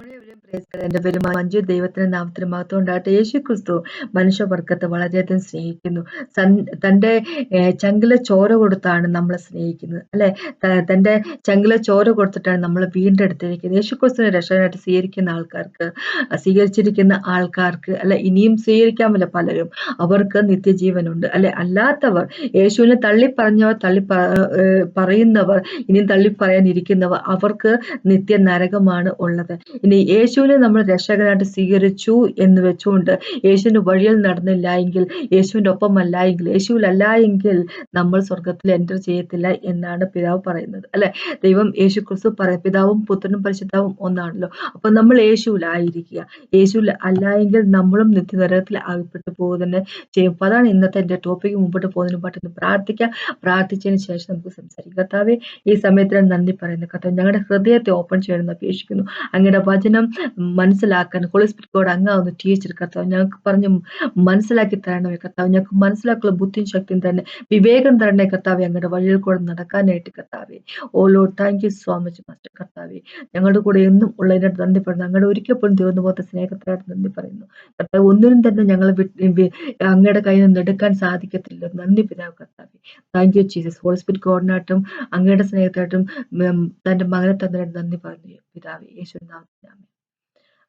praise God. എന്റെ പേര് മഞ്ജു ദൈവത്തിന്റെ നാമത്തിന് മാത്രം ഉണ്ടാകട്ടെ. യേശു ക്രിസ്തു മനുഷ്യവർഗത്തെ വളരെയധികം സ്നേഹിക്കുന്നു. തന്റെ ചങ്കില ചോര കൊടുത്താണ് നമ്മളെ സ്നേഹിക്കുന്നത്. അല്ലെ? തന്റെ ചങ്കില ചോര കൊടുത്തിട്ടാണ് നമ്മൾ വീണ്ടെടുത്തിരിക്കുന്നത് യേശു ക്രിസ്തുവിനെ രക്ഷകനായിട്ട് സ്വീകരിക്കുന്ന ആൾക്കാർക്ക് സ്വീകരിച്ചിരിക്കുന്ന ആൾക്കാർക്ക് അല്ലെ? ഇനിയും സ്വീകരിക്കാമല്ലോ പലരും. അവർക്ക് നിത്യജീവനുണ്ട്. അല്ലെ? അല്ലാത്തവർ യേശുവിനെ തള്ളി പറഞ്ഞവർ തള്ളി പറയുന്നവർ ഇനിയും തള്ളി പറയാനിരിക്കുന്നവർ അവർക്ക് നിത്യ നരകമാണ് ഉള്ളത്. ഇനി യേശുവിനെ നമ്മൾ രക്ഷകനായിട്ട് സ്വീകരിച്ചു എന്ന് വെച്ചുകൊണ്ട് യേശുവിന്റെ വഴിയിൽ നടന്നില്ല എങ്കിൽ യേശുവിന്റെ ഒപ്പമല്ല എങ്കിൽ യേശുവിലല്ല എങ്കിൽ നമ്മൾ സ്വർഗത്തിൽ എന്റർ ചെയ്യത്തില്ല എന്നാണ് പിതാവ് പറയുന്നത്. അല്ലെ? ദൈവം യേശു ക്രിസ്തു പറയും പിതാവും പുത്രനും പരിശുദ്ധാവും ഒന്നാണല്ലോ. അപ്പൊ നമ്മൾ യേശുവിലായിരിക്കുക. യേശുവിൽ അല്ല എങ്കിൽ നമ്മളും നിത്യനരകത്തിൽ ആകപ്പെട്ടു പോകുക തന്നെ ചെയ്യും. അപ്പൊ അതാണ് ഇന്നത്തെ എന്റെ ടോപ്പിക്ക് മുമ്പോട്ട് പോകുന്നതിന് പാട്ടെന്ന് പ്രാർത്ഥിക്കാം. പ്രാർത്ഥിച്ചതിന് ശേഷം നമുക്ക് സംസാരിക്കാം. കർത്താവെ ഈ സമയത്തിന് നന്ദി പറയുന്നു. കർത്താവ് ഞങ്ങളുടെ ഹൃദയത്തെ ഓപ്പൺ ചെയ്യണമെന്ന് അപേക്ഷിക്കുന്നു. അങ്ങയുടെ വചനം മനസ്സിലാക്കാൻ ഹോളിസ്പിറ്റോട് അങ്ങ് ഒന്ന് ടീച്ചർ കർത്താവ് ഞങ്ങൾക്ക് പറഞ്ഞ് മനസ്സിലാക്കി തരണമേ കർത്താവ്. ഞങ്ങൾക്ക് മനസ്സിലാക്കുള്ള ബുദ്ധിയും ശക്തിയും തന്നെ വിവേകം തരണേ കർത്താവെ. അങ്ങയുടെ വഴിയിൽ കൂടെ നടക്കാനായിട്ട് കർത്താവെ. ഓ Lord thank you so much master കർത്താവെ. ഞങ്ങളുടെ കൂടെ എന്നും ഉള്ളതിനായിട്ട് നന്ദി പറയുന്നു. ഞങ്ങളുടെ ഒരിക്കൽ പോലും തീർന്നു പോകാത്ത സ്നേഹത്തിനായിട്ട് നന്ദി പറയുന്നു. കർത്താവ് ഒന്നിനും തന്നെ ഞങ്ങൾ അങ്ങയുടെ കയ്യിൽ നിന്ന് എടുക്കാൻ സാധിക്കത്തില്ല. നന്ദി പിതാവ് കർത്താവെ. Thank you Jesus Holy Spirit ഗോഡിനായിട്ടും അങ്ങയുടെ സ്നേഹത്തായിട്ടും തന്റെ മകനെ തന്നതിനായിട്ട് നന്ദി പറഞ്ഞു പിതാവ് യേശു നാമത്തിനാമേ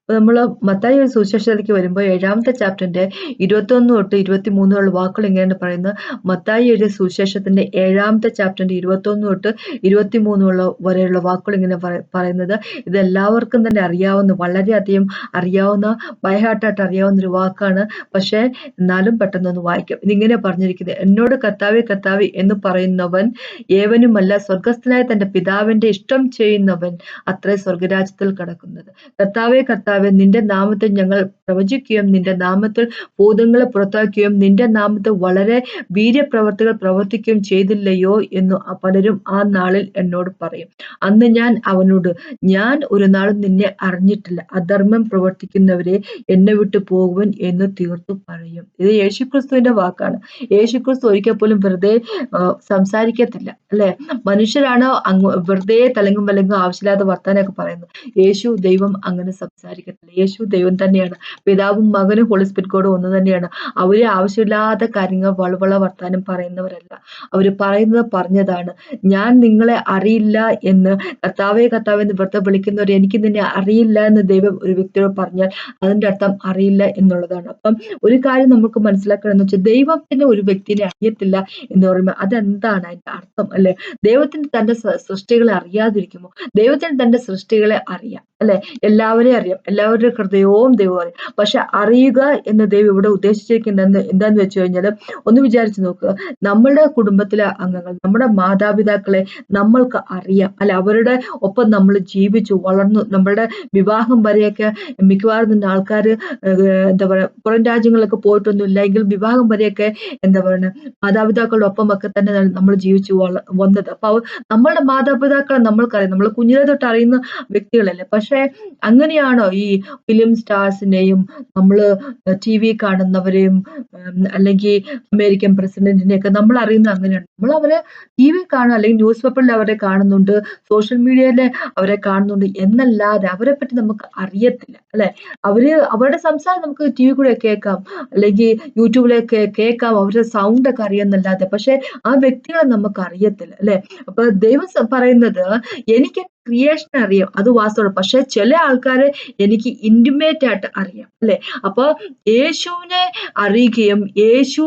അപ്പൊ നമ്മൾ മത്തായി ഒരു സുവിശേഷത്തിലേക്ക് വരുമ്പോൾ ഏഴാമത്തെ ചാപ്റ്ററിന്റെ ഇരുപത്തി ഒന്ന് തൊട്ട് ഇരുപത്തി മൂന്നുള്ള വാക്കുകൾ ഇങ്ങനെയാണ് പറയുന്നത്. മത്തായി എഴുതിയ സുവിശേഷത്തിന്റെ ഏഴാമത്തെ ചാപ്റ്ററിന്റെ ഇരുപത്തി ഒന്ന് തൊട്ട് ഇരുപത്തി മൂന്നുള്ള വരെയുള്ള വാക്കുകൾ ഇങ്ങനെ പറ- പറയുന്നത്. ഇത് എല്ലാവർക്കും തന്നെ അറിയാവുന്ന വളരെയധികം അറിയാവുന്ന ബൈഹാർട്ടായിട്ട് അറിയാവുന്ന ഒരു വാക്കാണ്. പക്ഷേ എന്നാലും പെട്ടെന്നൊന്ന് വായിക്കാം. ഇതിങ്ങനെ പറഞ്ഞിരിക്കുന്നത് എന്നോട് കർത്താവെ കർത്താവെ എന്ന് പറയുന്നവൻ ഏവനുമല്ല സ്വർഗസ്ഥനായ തന്റെ പിതാവിന്റെ ഇഷ്ടം ചെയ്യുന്നവൻ അത്രേ സ്വർഗരാജ്യത്തിൽ കടക്കുന്നത്. കർത്താവെ കർത്താവെ നിന്റെ നാമത്തിൽ ഞങ്ങൾ പ്രവചിക്കുകയും നിന്റെ നാമത്തിൽ ഭൂതങ്ങളെ പുറത്താക്കുകയും നിന്റെ നാമത്തിൽ വളരെ വീര്യപ്രവർത്തികൾ പ്രവർത്തിക്കുകയും ചെയ്തില്ലയോ എന്ന് പലരും ആ നാളിൽ എന്നോട് പറയും. അന്ന് ഞാൻ അവനോട് ഞാൻ ഒരു നാളും നിന്നെ അറിഞ്ഞിട്ടില്ല. അധർമ്മം പ്രവർത്തിക്കുന്നവരെ എന്നെ വിട്ടു പോകുവൻ എന്ന് തീർത്തു പറയും. ഇത് യേശുക്രിസ്തുവിന്റെ വാക്കാണ്. യേശുക്രിസ്തു ഒരിക്കൽ പോലും വെറുതെ സംസാരിക്കത്തില്ല അല്ലെ? മനുഷ്യരാണ് വെറുതെ തലങ്ങും വലങ്ങും ആവശ്യമില്ലാതെ വർത്താനൊക്കെ പറയുന്നത്. യേശു ദൈവം അങ്ങനെ സംസാരിക്കത്തില്ല യേശു ദൈവം തന്നെയാണ്. പിതാവും മകനും ഹോളിസ്പിറ്റ് കോഡും ഒന്ന് തന്നെയാണ്. അവർ ആവശ്യമില്ലാത്ത കാര്യങ്ങൾ വളവള വർത്താനം പറയുന്നവരല്ല. അവർ പറയുന്നത് പറഞ്ഞതാണ്. ഞാൻ നിങ്ങളെ അറിയില്ല എന്ന് കർത്താവെ കർത്താവെ എന്ന് വെറുതെ വിളിക്കുന്നവർ എനിക്ക് നിന്നെ അറിയില്ല എന്ന് ദൈവം ഒരു വ്യക്തിയോട് പറഞ്ഞാൽ അതിന്റെ അർത്ഥം അറിയില്ല എന്നുള്ളതാണ്. അപ്പം ഒരു കാര്യം നമുക്ക് മനസ്സിലാക്കണം എന്ന് വെച്ചാൽ ദൈവത്തിന് ഒരു വ്യക്തിനെ അറിയത്തില്ല എന്ന് പറയുമ്പോൾ അതെന്താണ് അതിന്റെ അർത്ഥം അല്ലെ? ദൈവത്തിന് തന്റെ സൃഷ്ടികളെ അറിയാതിരിക്കുമോ ദൈവത്തിന് തന്റെ സൃഷ്ടികളെ അറിയാം. അല്ലെ? എല്ലാവരെയും അറിയാം. എല്ലാവരുടെ ഹൃദയവും ദൈവം അറിയാം. പക്ഷെ അറിയുക എന്ന ദൈവം ഇവിടെ ഉദ്ദേശിച്ചിരിക്കുന്നത് എന്താന്ന് വെച്ച് കഴിഞ്ഞാൽ ഒന്ന് വിചാരിച്ചു നോക്കുക. നമ്മുടെ കുടുംബത്തിലെ അംഗങ്ങൾ നമ്മുടെ മാതാപിതാക്കളെ നമ്മൾക്ക് അറിയാം. അല്ല അവരുടെ ഒപ്പം നമ്മൾ ജീവിച്ചു വളർന്നു നമ്മളുടെ വിവാഹം വരെയൊക്കെ മിക്കവാറും നിന്ന് ആൾക്കാർ എന്താ പറയുക പുറം രാജ്യങ്ങളിലൊക്കെ പോയിട്ടൊന്നുമില്ല. എങ്കിൽ വിവാഹം വരെയൊക്കെ എന്താ പറയുക മാതാപിതാക്കളുടെ ഒപ്പമൊക്കെ തന്നെ നമ്മൾ ജീവിച്ചു വള വന്നത്. അപ്പൊ അവ- നമ്മളുടെ മാതാപിതാക്കളെ നമ്മൾക്കറിയാം. നമ്മൾ കുഞ്ഞിലെ തൊട്ട് അറിയുന്ന വ്യക്തികളല്ലേ. പക്ഷെ അങ്ങനെയാണോ ഈ ഫിലിം സ്റ്റാർസിനെയും നമ്മൾ ടി വി കാണുന്നവരെയും അല്ലെങ്കിൽ അമേരിക്കൻ പ്രസിഡന്റിനെയൊക്കെ നമ്മൾ അറിയുന്നത് അങ്ങനെയാണ് നമ്മൾ അവരെ ടി വി കാണുക അല്ലെങ്കിൽ ന്യൂസ് പേപ്പറിൽ അവരെ കാണുന്നുണ്ട് സോഷ്യൽ മീഡിയയിൽ അവരെ കാണുന്നുണ്ട് എന്നല്ലാതെ അവരെ പറ്റി നമുക്ക് അറിയത്തില്ല അല്ലെ? അവർ അവരുടെ സംസാരം നമുക്ക് ടി വി കൂടെ കേൾക്കാം അല്ലെങ്കിൽ യൂട്യൂബിലൊക്കെ കേൾക്കാം അവരുടെ സൗണ്ട് ഒക്കെ അറിയാന്നല്ലാതെ പക്ഷെ ആ വ്യക്തികളെ നമുക്ക് അറിയത്തില്ല അല്ലെ? അപ്പൊ ദൈവം പറയുന്നത് എനിക്ക് ക്രിയേഷൻ അറിയാം. അത് വാസ്തവമാണ്. പക്ഷെ ചില ആൾക്കാരെ എനിക്ക് ഇന്റിമേറ്റ് ആയിട്ട് അറിയാം. അല്ലെ? അപ്പൊ യേശുവിനെ അറിയുകയും യേശു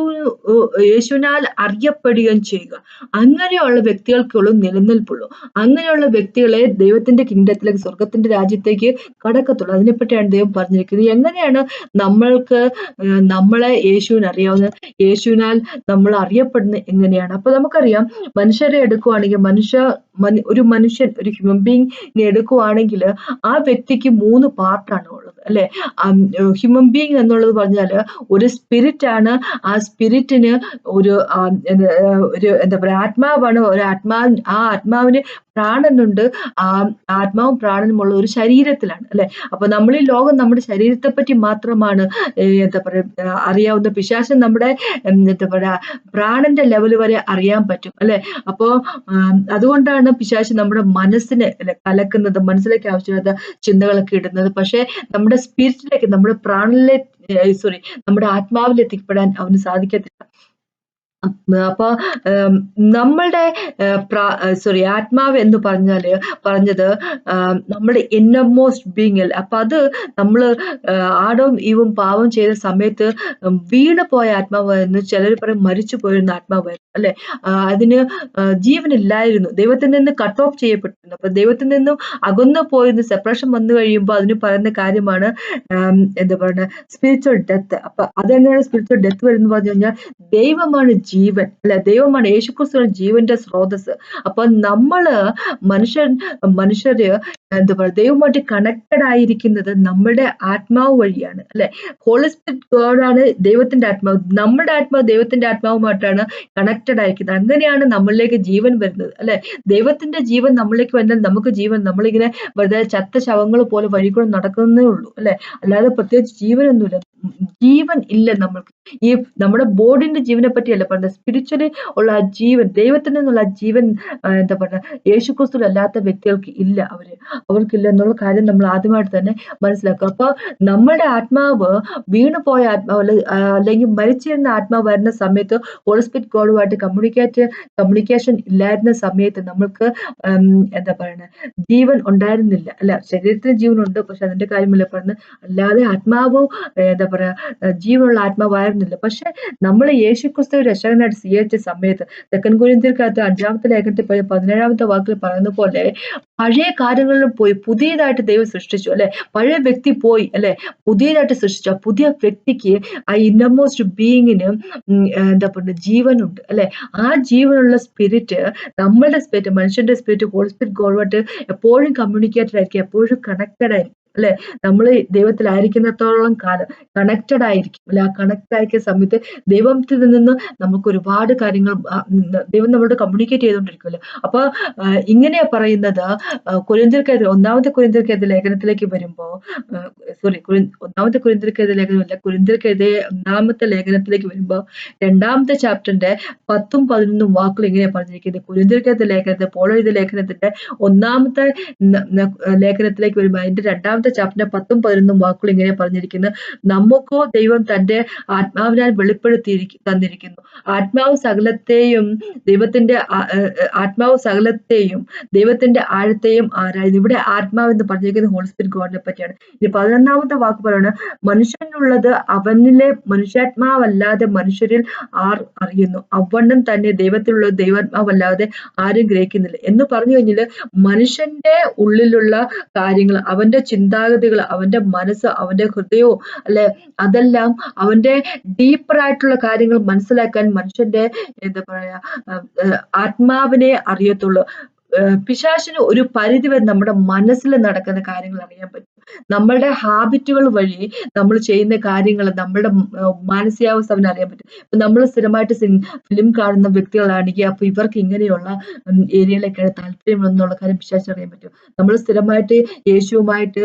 യേശുവിനാൽ അറിയപ്പെടുകയും ചെയ്യുക. അങ്ങനെയുള്ള വ്യക്തികൾക്കുള്ളൂ നിലനിൽപ്പുള്ളൂ. അങ്ങനെയുള്ള വ്യക്തികളെ ദൈവത്തിന്റെ കിങ്ഡത്തിലേക്ക് സ്വർഗത്തിന്റെ രാജ്യത്തേക്ക് കടക്കത്തുള്ളൂ. അതിനെപ്പറ്റിയാണ് ദൈവം പറഞ്ഞിരിക്കുന്നത്. എങ്ങനെയാണ് നമ്മൾക്ക് നമ്മളെ യേശുവിനെ അറിയാവുന്നത്? യേശുവിനാൽ നമ്മൾ അറിയപ്പെടുന്നത് എങ്ങനെയാണ്? അപ്പൊ നമുക്കറിയാം മനുഷ്യരെ എടുക്കുവാണെങ്കിൽ മനുഷ്യ മനു- ഒരു മനുഷ്യൻ ഒരു ഹ്യൂമൻ ബീങ് എടുക്കുവാണെങ്കിൽ ആ വ്യക്തിക്ക് മൂന്ന് പാർട്ടാണ് ഉള്ളത് അല്ലെ? ഹ്യൂമൻ ബീങ് എന്നുള്ളത് പറഞ്ഞാൽ ഒരു സ്പിരിറ്റ് ആണ്. ആ സ്പിരിറ്റിന് ഒരു ഒരു എന്താ പറയാ ആത്മാവാണ്. ഒരു ആത്മാ ആ ആത്മാവിന് പ്രാണനുണ്ട്. ആ ആത്മാവും പ്രാണനുമുള്ള ഒരു ശരീരത്തിലാണ് അല്ലെ? അപ്പൊ നമ്മൾ ഈ ലോകം നമ്മുടെ ശരീരത്തെ പറ്റി മാത്രമാണ് എന്താ പറയാ അറിയാവുന്ന പിശാശം നമ്മുടെ എന്താ പറയാ പ്രാണന്റെ ലെവൽ വരെ അറിയാൻ പറ്റും അല്ലെ? അപ്പോ അതുകൊണ്ടാണ് പിശാശ് നമ്മുടെ മനസ്സിനെ കലക്കുന്നത് മനസ്സിലേക്ക് ആവശ്യമില്ലാത്ത ചിന്തകളൊക്കെ ഇടുന്നത്. പക്ഷെ നമ്മുടെ സ്പിരിറ്റിലേക്ക് നമ്മുടെ പ്രാണനിലെ സോറി നമ്മുടെ ആത്മാവിൽ എത്തിപ്പെടാൻ അവന് സാധിക്കത്തില്ല. അപ്പൊ നമ്മളുടെ സോറി ആത്മാവ് എന്ന് പറഞ്ഞാൽ പറഞ്ഞത് നമ്മുടെ ഇന്നർമോസ്റ്റ് ബീങ്ങിൽ അല്ല അപ്പൊ അത് നമ്മൾ ആടവും ഈവും പാവം ചെയ്ത സമയത്ത് വീണ് പോയ ആത്മാവായിരുന്നു. ചിലർ പറയും മരിച്ചു പോയിരുന്ന ആത്മാവായിരുന്നു അല്ലെ? അതിന് ജീവനില്ലായിരുന്നു. ദൈവത്തിൽ നിന്ന് കട്ട് ഓഫ് ചെയ്യപ്പെട്ടിരുന്നു. അപ്പൊ ദൈവത്തിൽ നിന്നും അകന്നു പോയിരുന്ന സെപ്പറേഷൻ വന്നു കഴിയുമ്പോൾ അതിന് പറയുന്ന കാര്യമാണ് എന്താ പറയുക സ്പിരിച്വൽ ഡെത്ത് അപ്പൊ അതെങ്ങനെയാണ് സ്പിരിച്വൽ ഡെത്ത് വരുന്നത് പറഞ്ഞു കഴിഞ്ഞാൽ ദൈവമാണ് ജീവൻ. അല്ലെ? ദൈവമാണ് യേശുക്രിസ്തുവിന് ജീവന്റെ സ്രോതസ് അപ്പൊ നമ്മൾ മനുഷ്യൻ മനുഷ്യര് എന്താ പറയുക ദൈവമായിട്ട് കണക്റ്റഡ് ആയിരിക്കുന്നത് നമ്മുടെ ആത്മാവ് വഴിയാണ്. അല്ലെ? ഹോളി സ്പിരിറ്റ് ഗോഡാണ് ദൈവത്തിന്റെ ആത്മാവ്. നമ്മുടെ ആത്മാവ് ദൈവത്തിന്റെ ആത്മാവുമായിട്ടാണ് കണക്റ്റഡ് ആയിരിക്കുന്നത്. അങ്ങനെയാണ് നമ്മളിലേക്ക് ജീവൻ വരുന്നത്. അല്ലെ? ദൈവത്തിന്റെ ജീവൻ നമ്മളിലേക്ക് വന്നാൽ നമുക്ക് ജീവൻ നമ്മളിങ്ങനെ വെറുതെ ചത്ത ശവങ്ങൾ പോലെ വഴി കൂടെ നടക്കുന്നേ ഉള്ളൂ. അല്ലെ? അല്ലാതെ പ്രത്യേകിച്ച് ജീവനൊന്നുമില്ല. ജീവൻ ഇല്ല നമ്മൾക്ക്. ഈ നമ്മുടെ ബോഡിന്റെ ജീവനെ പറ്റിയല്ല പറഞ്ഞത്. സ്പിരിച്വലി ഉള്ള ആ ജീവൻ ദൈവത്തിൽ നിന്നുള്ള ആ ജീവൻ എന്താ പറയുക യേശുക്രിസ്തു അല്ലാത്ത വ്യക്തികൾക്ക് ഇല്ല അവർ. അവർക്കില്ല എന്നുള്ള കാര്യം നമ്മൾ ആദ്യമായിട്ട് തന്നെ മനസ്സിലാക്കുക. അപ്പൊ നമ്മുടെ ആത്മാവ് വീണു പോയ ആത്മാവ് അല്ലെങ്കിൽ മരിച്ചിരുന്ന ആത്മാവ് വരുന്ന സമയത്ത് ഹോളിസ്പിറ്റ് ഗോഡുമായിട്ട് കമ്മ്യൂണിക്കേറ്റ് കമ്മ്യൂണിക്കേഷൻ ഇല്ലായിരുന്ന സമയത്ത് നമ്മൾക്ക് എന്താ പറയുന്നത് ജീവൻ ഉണ്ടായിരുന്നില്ല. അല്ല ശരീരത്തിന് ജീവനുണ്ട് പക്ഷെ അതിന്റെ കാര്യമില്ല പറഞ്ഞ് അല്ലാതെ ആത്മാവ് എന്താ പറയാ ജീവനുള്ള ആത്മാവായിരുന്നില്ല. പക്ഷെ നമ്മൾ യേശു ക്രിസ്തു രക്ഷകനായിട്ട് സ്വീകരിച്ച സമയത്ത് തെക്കൻ കുരിന്തിർക്കകത്ത് അഞ്ചാമത്തെ ലേഖനത്തിൽ പതിനേഴാമത്തെ വാക്കിൽ പറയുന്ന പോലെ പഴയ കാര്യങ്ങളിൽ പോയി പുതിയതായിട്ട് ദൈവം സൃഷ്ടിച്ചു അല്ലെ? പഴയ വ്യക്തി പോയി അല്ലെ? പുതിയതായിട്ട് സൃഷ്ടിച്ചു. പുതിയ വ്യക്തിക്ക് ആ ഇന്നമോസ്റ്റ് ബീയിങ്ങിന് എന്താ പറയുക ജീവനുണ്ട് അല്ലെ? ആ ജീവനുള്ള സ്പിരിറ്റ് നമ്മളുടെ സ്പിരിറ്റ് മനുഷ്യന്റെ സ്പിരിറ്റ് ഹോൾ സ്പിരിറ്റ് ഗോൾവായിട്ട് എപ്പോഴും കമ്മ്യൂണിക്കേറ്റഡ് ആയിരിക്കും എപ്പോഴും കണക്റ്റഡ് ആയിരിക്കും. അല്ലെ? നമ്മൾ ദൈവത്തിലായിരിക്കുന്നിടത്തോളം കാലം കണക്റ്റഡ് ആയിരിക്കും. അല്ലെ? ആ കണക്ട് ആയിരിക്കുന്ന സമയത്ത് ദൈവത്തിൽ നിന്ന് നമുക്ക് ഒരുപാട് കാര്യങ്ങൾ ദൈവം നമ്മളോട് കമ്മ്യൂണിക്കേറ്റ് ചെയ്തുകൊണ്ടിരിക്കുമല്ലോ അപ്പൊ ഇങ്ങനെയാ പറയുന്നത് കുരിന്തിർക്കെതിരെ ഒന്നാമത്തെ കുരിന്തിർക്കെതിരെ ലേഖനത്തിലേക്ക് വരുമ്പോ സോറി ഒന്നാമത്തെ കുരിന്തിർക്കെതിരെ ലേഖനമല്ല കുരിന്തിർക്കെതിരെ ഒന്നാമത്തെ ലേഖനത്തിലേക്ക് വരുമ്പോ രണ്ടാമത്തെ ചാപ്റ്ററിന്റെ പത്തും പതിനൊന്നും വാക്കുകൾ ഇങ്ങനെ പറഞ്ഞിരിക്കുന്നത് കുരിന്തിർക്കെതിരെ ലേഖനത്തെ പോളോ ഇത് ലേഖനത്തിന്റെ ഒന്നാമത്തെ ലേഖനത്തിലേക്ക് വരുമ്പോൾ അതിന്റെ രണ്ടാമത്തെ രണ്ടാമത്തെ ചാപ്റ്റർ പത്തും പതിനൊന്നും വാക്കുകൾ ഇങ്ങനെ പറഞ്ഞിരിക്കുന്നത് നമുക്കോ ദൈവം തന്റെ ആത്മാവിനാൽ വെളിപ്പെടുത്തി തന്നിരിക്കുന്നു. ആത്മാവ് സകലത്തെയും ദൈവത്തിന്റെ ആത്മാവ് സകലത്തെയും ദൈവത്തിന്റെ ആഴത്തെയും ആരായിരുന്നു ഇവിടെ ആത്മാവ് എന്ന് പറഞ്ഞിരിക്കുന്നത് ഹോൾസ്പിരിറ്റ് ഗോഡിനെ പറ്റിയാണ്. ഇനി പതിനൊന്നാമത്തെ വാക്ക് പറയുന്നത് മനുഷ്യനുള്ളത് അവനിലെ മനുഷ്യാത്മാവല്ലാതെ മനുഷ്യരിൽ ആർ അറിയുന്നു. അവണ്ണം തന്നെ ദൈവത്തിലുള്ള ദൈവാത്മാവല്ലാതെ ആരും ഗ്രഹിക്കുന്നില്ല. എന്ന് പറഞ്ഞു കഴിഞ്ഞാൽ മനുഷ്യന്റെ ഉള്ളിലുള്ള കാര്യങ്ങൾ അവന്റെ ചിന്ത ചിന്താഗതികൾ അവന്റെ മനസ്സ് അവന്റെ ഹൃദയവും അല്ലെ അതെല്ലാം അവന്റെ ഡീപ്പറായിട്ടുള്ള കാര്യങ്ങൾ മനസ്സിലാക്കാൻ മനുഷ്യന്റെ എന്താ പറയാ ആത്മാവിനെ അറിയത്തുള്ളൂ. പിശാശിന് ഒരു പരിധി വരെ നമ്മുടെ മനസ്സിൽ നടക്കുന്ന കാര്യങ്ങൾ അറിയാൻ പറ്റും. നമ്മളുടെ ഹാബിറ്റുകൾ വഴി നമ്മൾ ചെയ്യുന്ന കാര്യങ്ങൾ നമ്മളുടെ മാനസികാവസ്ഥ അവന് അറിയാൻ പറ്റും. ഇപ്പൊ നമ്മൾ സ്ഥിരമായിട്ട് ഫിലിം കാണുന്ന വ്യക്തികളാണെങ്കിൽ അപ്പൊ ഇവർക്ക് ഇങ്ങനെയുള്ള ഏരിയയിലേക്കാണ് താല്പര്യം എന്നുള്ള കാര്യം വിശ്വാസിച്ചറിയാൻ പറ്റും. നമ്മൾ സ്ഥിരമായിട്ട് യേശുവുമായിട്ട്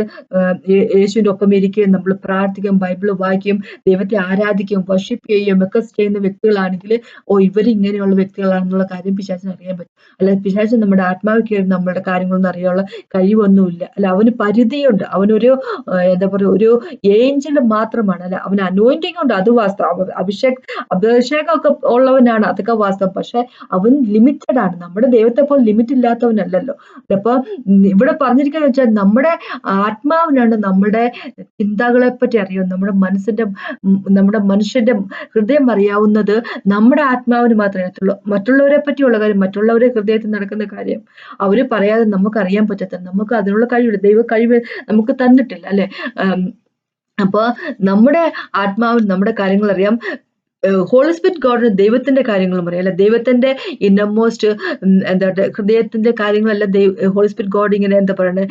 യേശുവിന്റെ ഒപ്പം ഇരിക്കുകയും നമ്മൾ പ്രാർത്ഥിക്കും ബൈബിൾ വായിക്കുകയും ദൈവത്തെ ആരാധിക്കുകയും വർഷിപ്പ് ചെയ്യുകയും ഒക്കെ ചെയ്യുന്ന വ്യക്തികളാണെങ്കിൽ ഓ ഇവർ ഇങ്ങനെയുള്ള വ്യക്തികളാണെന്നുള്ള കാര്യം പിശാചിന് അറിയാൻ പറ്റും. അല്ല പിശാചിന് നമ്മുടെ ആത്മാവ് കയറി നമ്മുടെ കാര്യങ്ങളൊന്നും അറിയാനുള്ള കഴിവൊന്നുമില്ല. അല്ല അവന് പരിധിയുണ്ട്. അവനൊരു എന്താ പറയുക ഒരു ഏഞ്ചൽ മാത്രമാണ് അല്ല? അവൻ അനോയിന്റിങ് ഉണ്ട് അത് വാസ്തവം. അഭിഷേക് അഭിഷേകമൊക്കെ ഉള്ളവനാണ് അതൊക്കെ വാസ്തവം. പക്ഷെ അവൻ ലിമിറ്റഡ് ആണ്. നമ്മുടെ ദൈവത്തെ പോലെ ലിമിറ്റ് ഇല്ലാത്തവനല്ലല്ലോ. അപ്പൊ ഇവിടെ പറഞ്ഞിരിക്കുന്നത് വെച്ചാൽ നമ്മുടെ ആത്മാവിനാണ് നമ്മുടെ ചിന്തകളെ പറ്റി അറിയുന്നത്. നമ്മുടെ മനസ്സിന്റെ നമ്മുടെ മനുഷ്യന്റെ ഹൃദയം അറിയാവുന്നത് നമ്മുടെ ആത്മാവിന് മാത്രമേ അറിയത്തുള്ളൂ. മറ്റുള്ളവരെ പറ്റിയുള്ള കാര്യം മറ്റുള്ളവരെ ഹൃദയത്തിൽ നടക്കുന്ന കാര്യം അവർ പറയാതെ നമുക്ക് അറിയാൻ പറ്റത്തില്ല. നമുക്ക് അതിനുള്ള കഴിവില്ല. ദൈവ കഴിവ് നമുക്ക് തന്നിട്ടില്ല അല്ലെ? അപ്പോൾ നമ്മുടെ ആത്മാവിൽ നമ്മുടെ കാര്യങ്ങൾ അറിയാം ഹോളി സ്പിരിറ്റ് ഗോഡിന് ദൈവത്തിന്റെ കാര്യങ്ങളും പറയും. അല്ലെ ദൈവത്തിന്റെ ഇന്നമോസ്റ്റ് എന്താ ഹൃദയത്തിന്റെ കാര്യങ്ങളെല്ലാം ഹോളി സ്പിരിറ്റ് ഗോഡ് ഇങ്ങനെ എന്താ പറയുന്നത്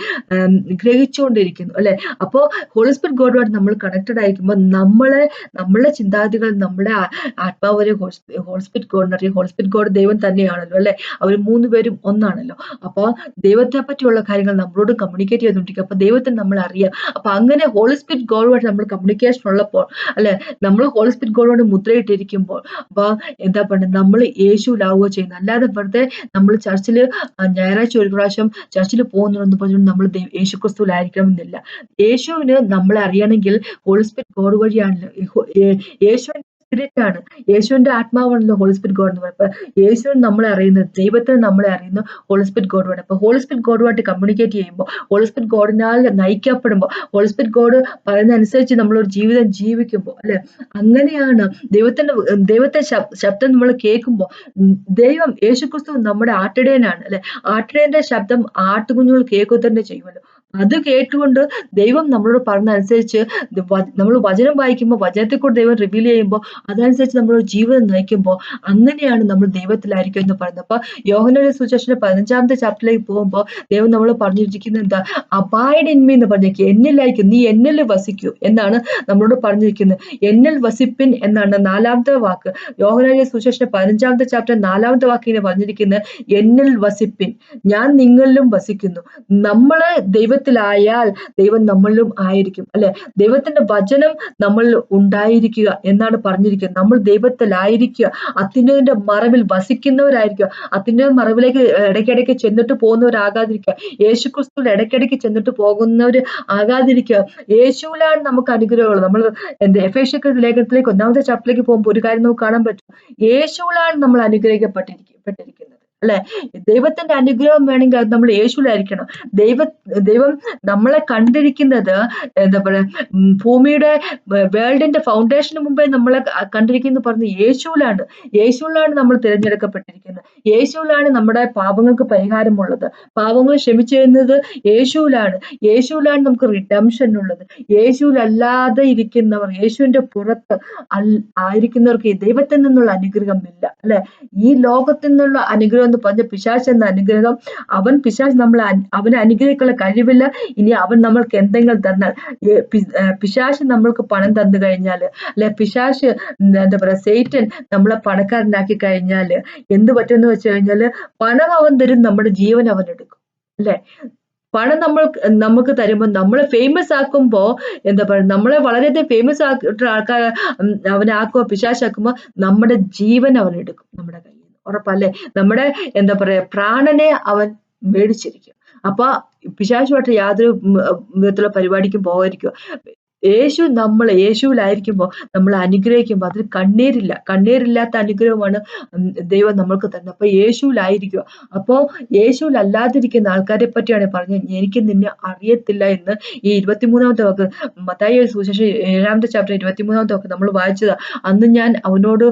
ഗ്രഹിച്ചുകൊണ്ടിരിക്കുന്നു അല്ലെ? അപ്പോൾ ഹോളി സ്പിരിറ്റ് ഗോഡുമായിട്ട് നമ്മൾ കണക്റ്റഡ് ആയിരിക്കുമ്പോൾ നമ്മളെ നമ്മളെ ചിന്താഗതികൾ നമ്മുടെ ആത്മാവരെ ഹോളി സ്പിരിറ്റ് ഗോഡിന് അറിയാം ഹോളി സ്പിരിറ്റ് ഗോഡ് ദൈവം തന്നെയാണല്ലോ അല്ലെ? അവർ മൂന്ന് പേരും ഒന്നാണല്ലോ. അപ്പോൾ ദൈവത്തെ പറ്റിയുള്ള കാര്യങ്ങൾ നമ്മളോട് കമ്മ്യൂണിക്കേറ്റ് ചെയ്തുകൊണ്ടിരിക്കും. അപ്പൊ ദൈവത്തെ നമ്മൾ അറിയാം. അപ്പൊ അങ്ങനെ ഹോളി സ്പിരിറ്റ് ഗോഡുമായിട്ട് നമ്മൾ കമ്മ്യൂണിക്കേഷൻ ഉള്ളപ്പോൾ അല്ലെ? നമ്മൾ ഹോളി സ്പിരിറ്റ് ഗോഡോട് മുദ്രയിട്ടിരിക്കുമ്പോൾ അപ്പൊ എന്താ പറയുക നമ്മൾ യേശുവിലാവുകയോ ചെയ്യുന്നത് അല്ലാതെ വെറുതെ നമ്മൾ ചർച്ചിൽ ഞായറാഴ്ച ഒരു പ്രാവശ്യം ചർച്ചിൽ പോകുന്നുണ്ടെന്ന് പറഞ്ഞുകൊണ്ട് നമ്മൾ യേശു ക്രിസ്തുവിലായിരിക്കണം എന്നില്ല യേശുവിന് നമ്മളെ അറിയണമെങ്കിൽ ഹോളി സ്പിരിറ്റ് ഗോഡ് വഴിയാണല്ലോ. യേശു സ്പിരിറ്റ് ആണ് യേശുവിന്റെ ആത്മാവാണല്ലോ ഹോളി സ്പിരിറ്റ് ഗോഡ് എന്ന് പറയുന്നത്. യേശുവിൻ നമ്മളെ അറിയുന്നത് ദൈവത്തിന് നമ്മളെ അറിയുന്നു ഹോളി സ്പിരിറ്റ് ഗോഡുമാണ് അപ്പൊ ഹോളി സ്പിരിറ്റ് ഗോഡുമായിട്ട് കമ്മ്യൂണിക്കേറ്റ് ചെയ്യുമ്പോൾ ഹോളി സ്പിരിറ്റ് ഗോഡിനാൽ നയിക്കപ്പെടുമ്പോൾ ഹോളി സ്പിരിറ്റ് ഗോഡ് പറയുന്ന അനുസരിച്ച് നമ്മളൊരു ജീവിതം ജീവിക്കുമ്പോൾ അല്ലെ? അങ്ങനെയാണ് ദൈവത്തിന്റെ ദൈവത്തെ ശബ്ദം നമ്മൾ കേൾക്കുമ്പോൾ ദൈവം യേശുക്രിസ്തു നമ്മുടെ ആട്ടിടയനാണ് അല്ലെ? ആട്ടിടയന്റെ ശബ്ദം ആട്ടുകുഞ്ഞുങ്ങൾ കേൾക്കുക തന്നെ ചെയ്യുമല്ലോ. അത് കേട്ടുകൊണ്ട് ദൈവം നമ്മളോട് പറഞ്ഞനുസരിച്ച് നമ്മൾ വചനം വായിക്കുമ്പോൾ വചനത്തെ കൂടെ ദൈവം റിവീൽ ചെയ്യുമ്പോൾ അതനുസരിച്ച് നമ്മൾ ജീവിതം നയിക്കുമ്പോൾ അങ്ങനെയാണ് നമ്മൾ ദൈവത്തിലായിരിക്കും എന്ന് പറയുന്നത്. അപ്പൊ യോഹനയുടെ സുശേഷന്റെ പതിനഞ്ചാമത്തെ ചാപ്റ്ററിലേക്ക് പോകുമ്പോൾ ദൈവം നമ്മൾ പറഞ്ഞിരിക്കുന്നത് എന്താ? അബൈഡ് ഇൻ എന്ന് പറഞ്ഞേക്കും. എന്നിലായിരിക്കും. നീ എന്നിൽ വസിക്കൂ എന്നാണ് നമ്മളോട് പറഞ്ഞിരിക്കുന്നത്. എന്നിൽ വസിപ്പിൻ എന്നാണ് നാലാമത്തെ വാക്ക്. യോഹനയുടെ സുശേഷന്റെ പതിനഞ്ചാമത്തെ ചാപ്റ്റർ നാലാമത്തെ വാക്ക് ഇങ്ങനെ പറഞ്ഞിരിക്കുന്നത്. എന്നിൽ വസിപ്പിൻ. ഞാൻ നിങ്ങളിലും വസിക്കുന്നു. നമ്മളെ നമ്മൾ ദൈവത്തിലായാൽ ദൈവം നമ്മളിലും ആയിരിക്കും അല്ലെ? ദൈവത്തിന്റെ വചനം നമ്മൾ ഉണ്ടായിരിക്കുക എന്നാണ് പറഞ്ഞിരിക്കുന്നത് നമ്മൾ ദൈവത്തിലായിരിക്കുക. അത്യുന്നതിന്റെ മറവിൽ വസിക്കുന്നവരായിരിക്കുക. അത്യുന്നത മറവിലേക്ക് ഇടയ്ക്കിടയ്ക്ക് ചെന്നിട്ട് പോകുന്നവരാകാതിരിക്കുക. യേശു ക്രിസ്തു ഇടയ്ക്കിടയ്ക്ക് ചെന്നിട്ട് പോകുന്നവർ ആകാതിരിക്കുക. യേശുവിലാണ് നമുക്ക് അനുഗ്രഹമുള്ളത്. നമ്മൾ എന്ത് എഫേഷ്യക്ക് ലേഖനത്തിലേക്ക് ഒന്നാമത്തെ ചാപ്റ്ററിലേക്ക് പോകുമ്പോൾ ഒരു കാര്യം നമുക്ക് കാണാൻ പറ്റും. യേശുവിലാണ് നമ്മൾ അനുഗ്രഹിക്കപ്പെട്ടിരിക്കുന്നത് അല്ലെ? ദൈവത്തിന്റെ അനുഗ്രഹം വേണമെങ്കിൽ അത് നമ്മൾ യേശുലായിരിക്കണം ദൈവ ദൈവം നമ്മളെ കണ്ടിരിക്കുന്നത് എന്താ പറയാ ഭൂമിയുടെ വേൾഡിന്റെ ഫൗണ്ടേഷന് മുമ്പേ നമ്മളെ കണ്ടിരിക്കുന്നു പറഞ്ഞ് യേശുവിലാണ്. യേശുവിലാണ് നമ്മൾ തിരഞ്ഞെടുക്കപ്പെട്ടിരിക്കുന്നത്. യേശുവിലാണ് നമ്മുടെ പാപങ്ങൾക്ക് പരിഹാരമുള്ളത്. പാപങ്ങൾ ക്ഷമിച്ചിരുന്നത് യേശുവിലാണ്. യേശുവിലാണ് നമുക്ക് റിഡംഷൻ ഉള്ളത്. യേശുവിലല്ലാതെ ഇരിക്കുന്നവർ യേശുവിന്റെ പുറത്ത് ആയിരിക്കുന്നവർക്ക് ദൈവത്തിൽ നിന്നുള്ള അനുഗ്രഹം ഇല്ല. അല്ലെ? ഈ ലോകത്തിൽ നിന്നുള്ള അനുഗ്രഹം എന്ന് പറഞ്ഞ പിശാച് എന്ന അനുഗ്രഹം. അവൻ പിശാച് നമ്മളെ അവനെ അനുഗ്രഹിക്കുള്ള കഴിവില്ല. ഇനി അവൻ നമ്മൾക്ക് എന്തെങ്കിലും തന്നാൽ പിശാശ് നമ്മൾക്ക് പണം തന്നു കഴിഞ്ഞാൽ അല്ലെ പിശാശ് എന്താ പറയാ സേറ്റൻ നമ്മളെ പണക്കാരനാക്കി കഴിഞ്ഞാൽ എന്ത് പറ്റുമെന്ന് വെച്ച് കഴിഞ്ഞാൽ പണം അവൻ തരും നമ്മുടെ ജീവൻ അവൻ എടുക്കും. അല്ലെ? പണം നമ്മൾ നമുക്ക് തരുമ്പോൾ നമ്മളെ ഫേമസ് ആക്കുമ്പോൾ എന്താ പറയുക നമ്മളെ വളരെയധികം ഫേമസ് ആക്കിയിട്ട് ആൾക്കാർ അവനാക്കുമ്പോൾ പിശാശാക്കുമ്പോൾ നമ്മുടെ ജീവൻ അവൻ എടുക്കും നമ്മുടെ കയ്യിൽ. ഉറപ്പല്ലേ? നമ്മുടെ എന്താ പറയാ പ്രാണനെ അവൻ മേടിച്ചിരിക്കും. അപ്പൊ പിശാചുമായിട്ട് യാതൊരു വിധത്തിലുള്ള പരിപാടിക്കും പോകാതിരിക്കുക യേശു നമ്മൾ യേശുവിലായിരിക്കുമ്പോൾ നമ്മൾ അനുഗ്രഹിക്കുമ്പോൾ അതിൽ കണ്ണീരില്ല. കണ്ണീരില്ലാത്ത അനുഗ്രഹമാണ് ദൈവം നമ്മൾക്ക് തന്നെ അപ്പോൾ യേശുവിലായിരിക്കുക. അപ്പോൾ യേശുവിലല്ലാതിരിക്കുന്ന ആൾക്കാരെ പറ്റിയാണ് പറഞ്ഞത്. എനിക്ക് നിന്നെ അറിയത്തില്ല എന്ന് ഈ ഇരുപത്തിമൂന്നാമത്തെ വാക്ക് മത്തായി സുശേഷം ഏഴാമത്തെ ചാപ്റ്റർ ഇരുപത്തിമൂന്നാമത്തെ വാക്ക് നമ്മൾ വായിച്ചത്. അന്ന് ഞാൻ അവനോട്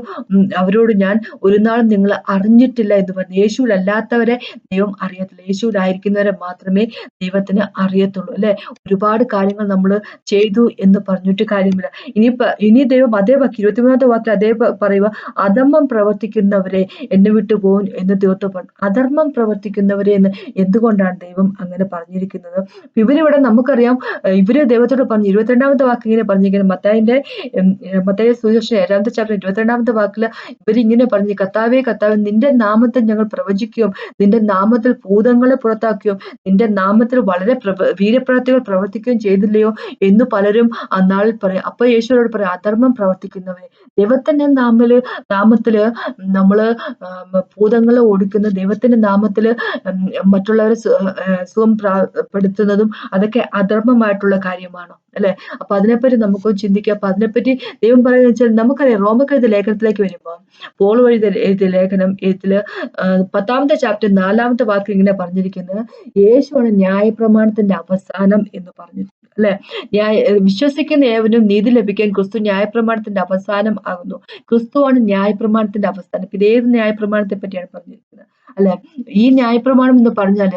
അവരോട് ഞാൻ ഒരു നാളും നിങ്ങൾ അറിഞ്ഞിട്ടില്ല എന്ന് പറഞ്ഞു. യേശുവിലല്ലാത്തവരെ ദൈവം അറിയത്തില്ല. യേശുവിലായിരിക്കുന്നവരെ മാത്രമേ ദൈവത്തിന് അറിയത്തുള്ളൂ അല്ലെ? ഒരുപാട് കാര്യങ്ങൾ നമ്മൾ ചെയ്തു എന്ന് പറഞ്ഞിട്ട് കാര്യമില്ല. ഇനി ഇനി ദൈവം അതേ വാക്ക് ഇരുപത്തിമൂന്നാമത്തെ വാക്കിൽ അതേ പറയുക അധർമ്മം പ്രവർത്തിക്കുന്നവരെ എന്നെ വിട്ടു പോകും എന്ന് ദൈവത്തെ പറഞ്ഞു അധർമ്മം പ്രവർത്തിക്കുന്നവരെ എന്ന് എന്തുകൊണ്ടാണ് ദൈവം അങ്ങനെ പറഞ്ഞിരിക്കുന്നത്? ഇവരിവിടെ നമുക്കറിയാം ഇവർ ദൈവത്തോട് പറഞ്ഞു ഇരുപത്തിരണ്ടാമത്തെ വാക്ക് ഇങ്ങനെ പറഞ്ഞിരിക്കുന്നത് മത്തായിന്റെ മത്തായ സുവിശേഷം ഏഴാമത്തെ ചാപ്റ്റർ ഇരുപത്തിരണ്ടാമത്തെ വാക്കിൽ ഇവരിങ്ങനെ പറഞ്ഞു കത്താവേ കത്താവേ നിന്റെ നാമത്തെ ഞങ്ങൾ പ്രവചിക്കുകയും നിന്റെ നാമത്തിൽ ഭൂതങ്ങളെ പുറത്താക്കുകയും നിന്റെ നാമത്തിൽ വളരെ വീരപ്രവർത്തികൾ പ്രവർത്തിക്കുകയും ചെയ്തില്ലയോ? എന്ന് പലരും അന്നാളിൽ പറയാം അപ്പൊ യേശുവരോട് പറയാം അധർമ്മം പ്രവർത്തിക്കുന്നവരെ ദൈവത്തിന്റെ നാമിൽ നാമത്തിൽ നമ്മൾ ഭൂതങ്ങളെ ഓടിക്കുന്ന ദൈവത്തിന്റെ നാമത്തിൽ മറ്റുള്ളവരെ സുഖം പ്രാപ്പെടുത്തുന്നതും അതൊക്കെ അധർമ്മമായിട്ടുള്ള കാര്യമാണോ? അല്ലെ? അപ്പൊ അതിനെപ്പറ്റി നമുക്ക് ചിന്തിക്കാം. അപ്പൊ അതിനെപ്പറ്റി ദൈവം പറയുന്നത് വെച്ചാൽ നമുക്കറിയാം റോമക്കെഴുതിയ ലേഖനത്തിലേക്ക് വരുമ്പോൾ പോൾ വഴി എഴുതിയ ലേഖനം എഴുത്തിൽ പത്താമത്തെ ചാപ്റ്റർ നാലാമത്തെ വാക്ക് ഇങ്ങനെ പറഞ്ഞിരിക്കുന്നത് യേശുവാണ് ന്യായപ്രമാണത്തിന്റെ അവസാനം എന്ന് പറഞ്ഞു അല്ലെ? ന്യായ വിശ്വസിക്കുന്ന ഏവനും നീതി ലഭിക്കാൻ ക്രിസ്തു ന്യായപ്രമാണത്തിന്റെ അവസാനം ആകുന്നു. ക്രിസ്തുവാണ് ന്യായപ്രമാണത്തിന്റെ അവസാനം. ഇത് ഏത് ന്യായപ്രമാണത്തെ പറ്റിയാണ് പറഞ്ഞിരിക്കുന്നത്? അല്ലെ? ഈ ന്യായപ്രമാണം എന്ന് പറഞ്ഞാൽ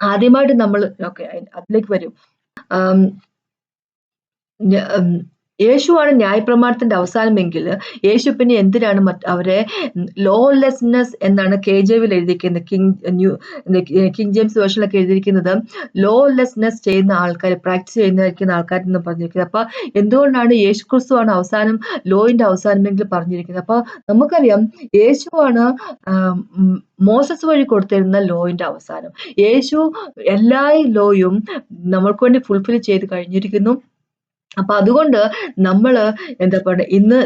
ആദ്യമായിട്ട് നമ്മൾ ഓക്കെ അതിലേക്ക് വരും. യേശുവാണ് ന്യായപ്രമാണത്തിന്റെ അവസാനമെങ്കിൽ യേശു പിന്നെ എന്തിനാണ് അവരെ ലോലെസ്നെസ് എന്നാണ് കെ ജെ വിൽ എഴുതിയിരിക്കുന്നത്. കിങ് ന്യൂ കിങ് ജെയിംസ് വേർഷനിലൊക്കെ എഴുതിയിരിക്കുന്നത്. ലോലെസ്നെസ് ചെയ്യുന്ന ആൾക്കാർ പ്രാക്ടീസ് ചെയ്യുന്ന ആൾക്കാർ എന്ന് പറഞ്ഞിരിക്കുന്നത്. അപ്പൊ എന്തുകൊണ്ടാണ് യേശു ക്രിസ്തുവാണ് അവസാനം ലോയിന്റെ അവസാനമെങ്കിൽ പറഞ്ഞിരിക്കുന്നത്? അപ്പൊ നമുക്കറിയാം യേശുവാണ് മോസസ് വഴി കൊടുത്തിരുന്ന ലോയിന്റെ അവസാനം. യേശു എല്ലാ ലോയും നമ്മൾക്ക് വേണ്ടി ഫുൾഫിൽ ചെയ്ത് കഴിഞ്ഞിരിക്കുന്നു. അപ്പൊ അതുകൊണ്ട് നമ്മൾ എന്താ പറയുക ഇന്ന്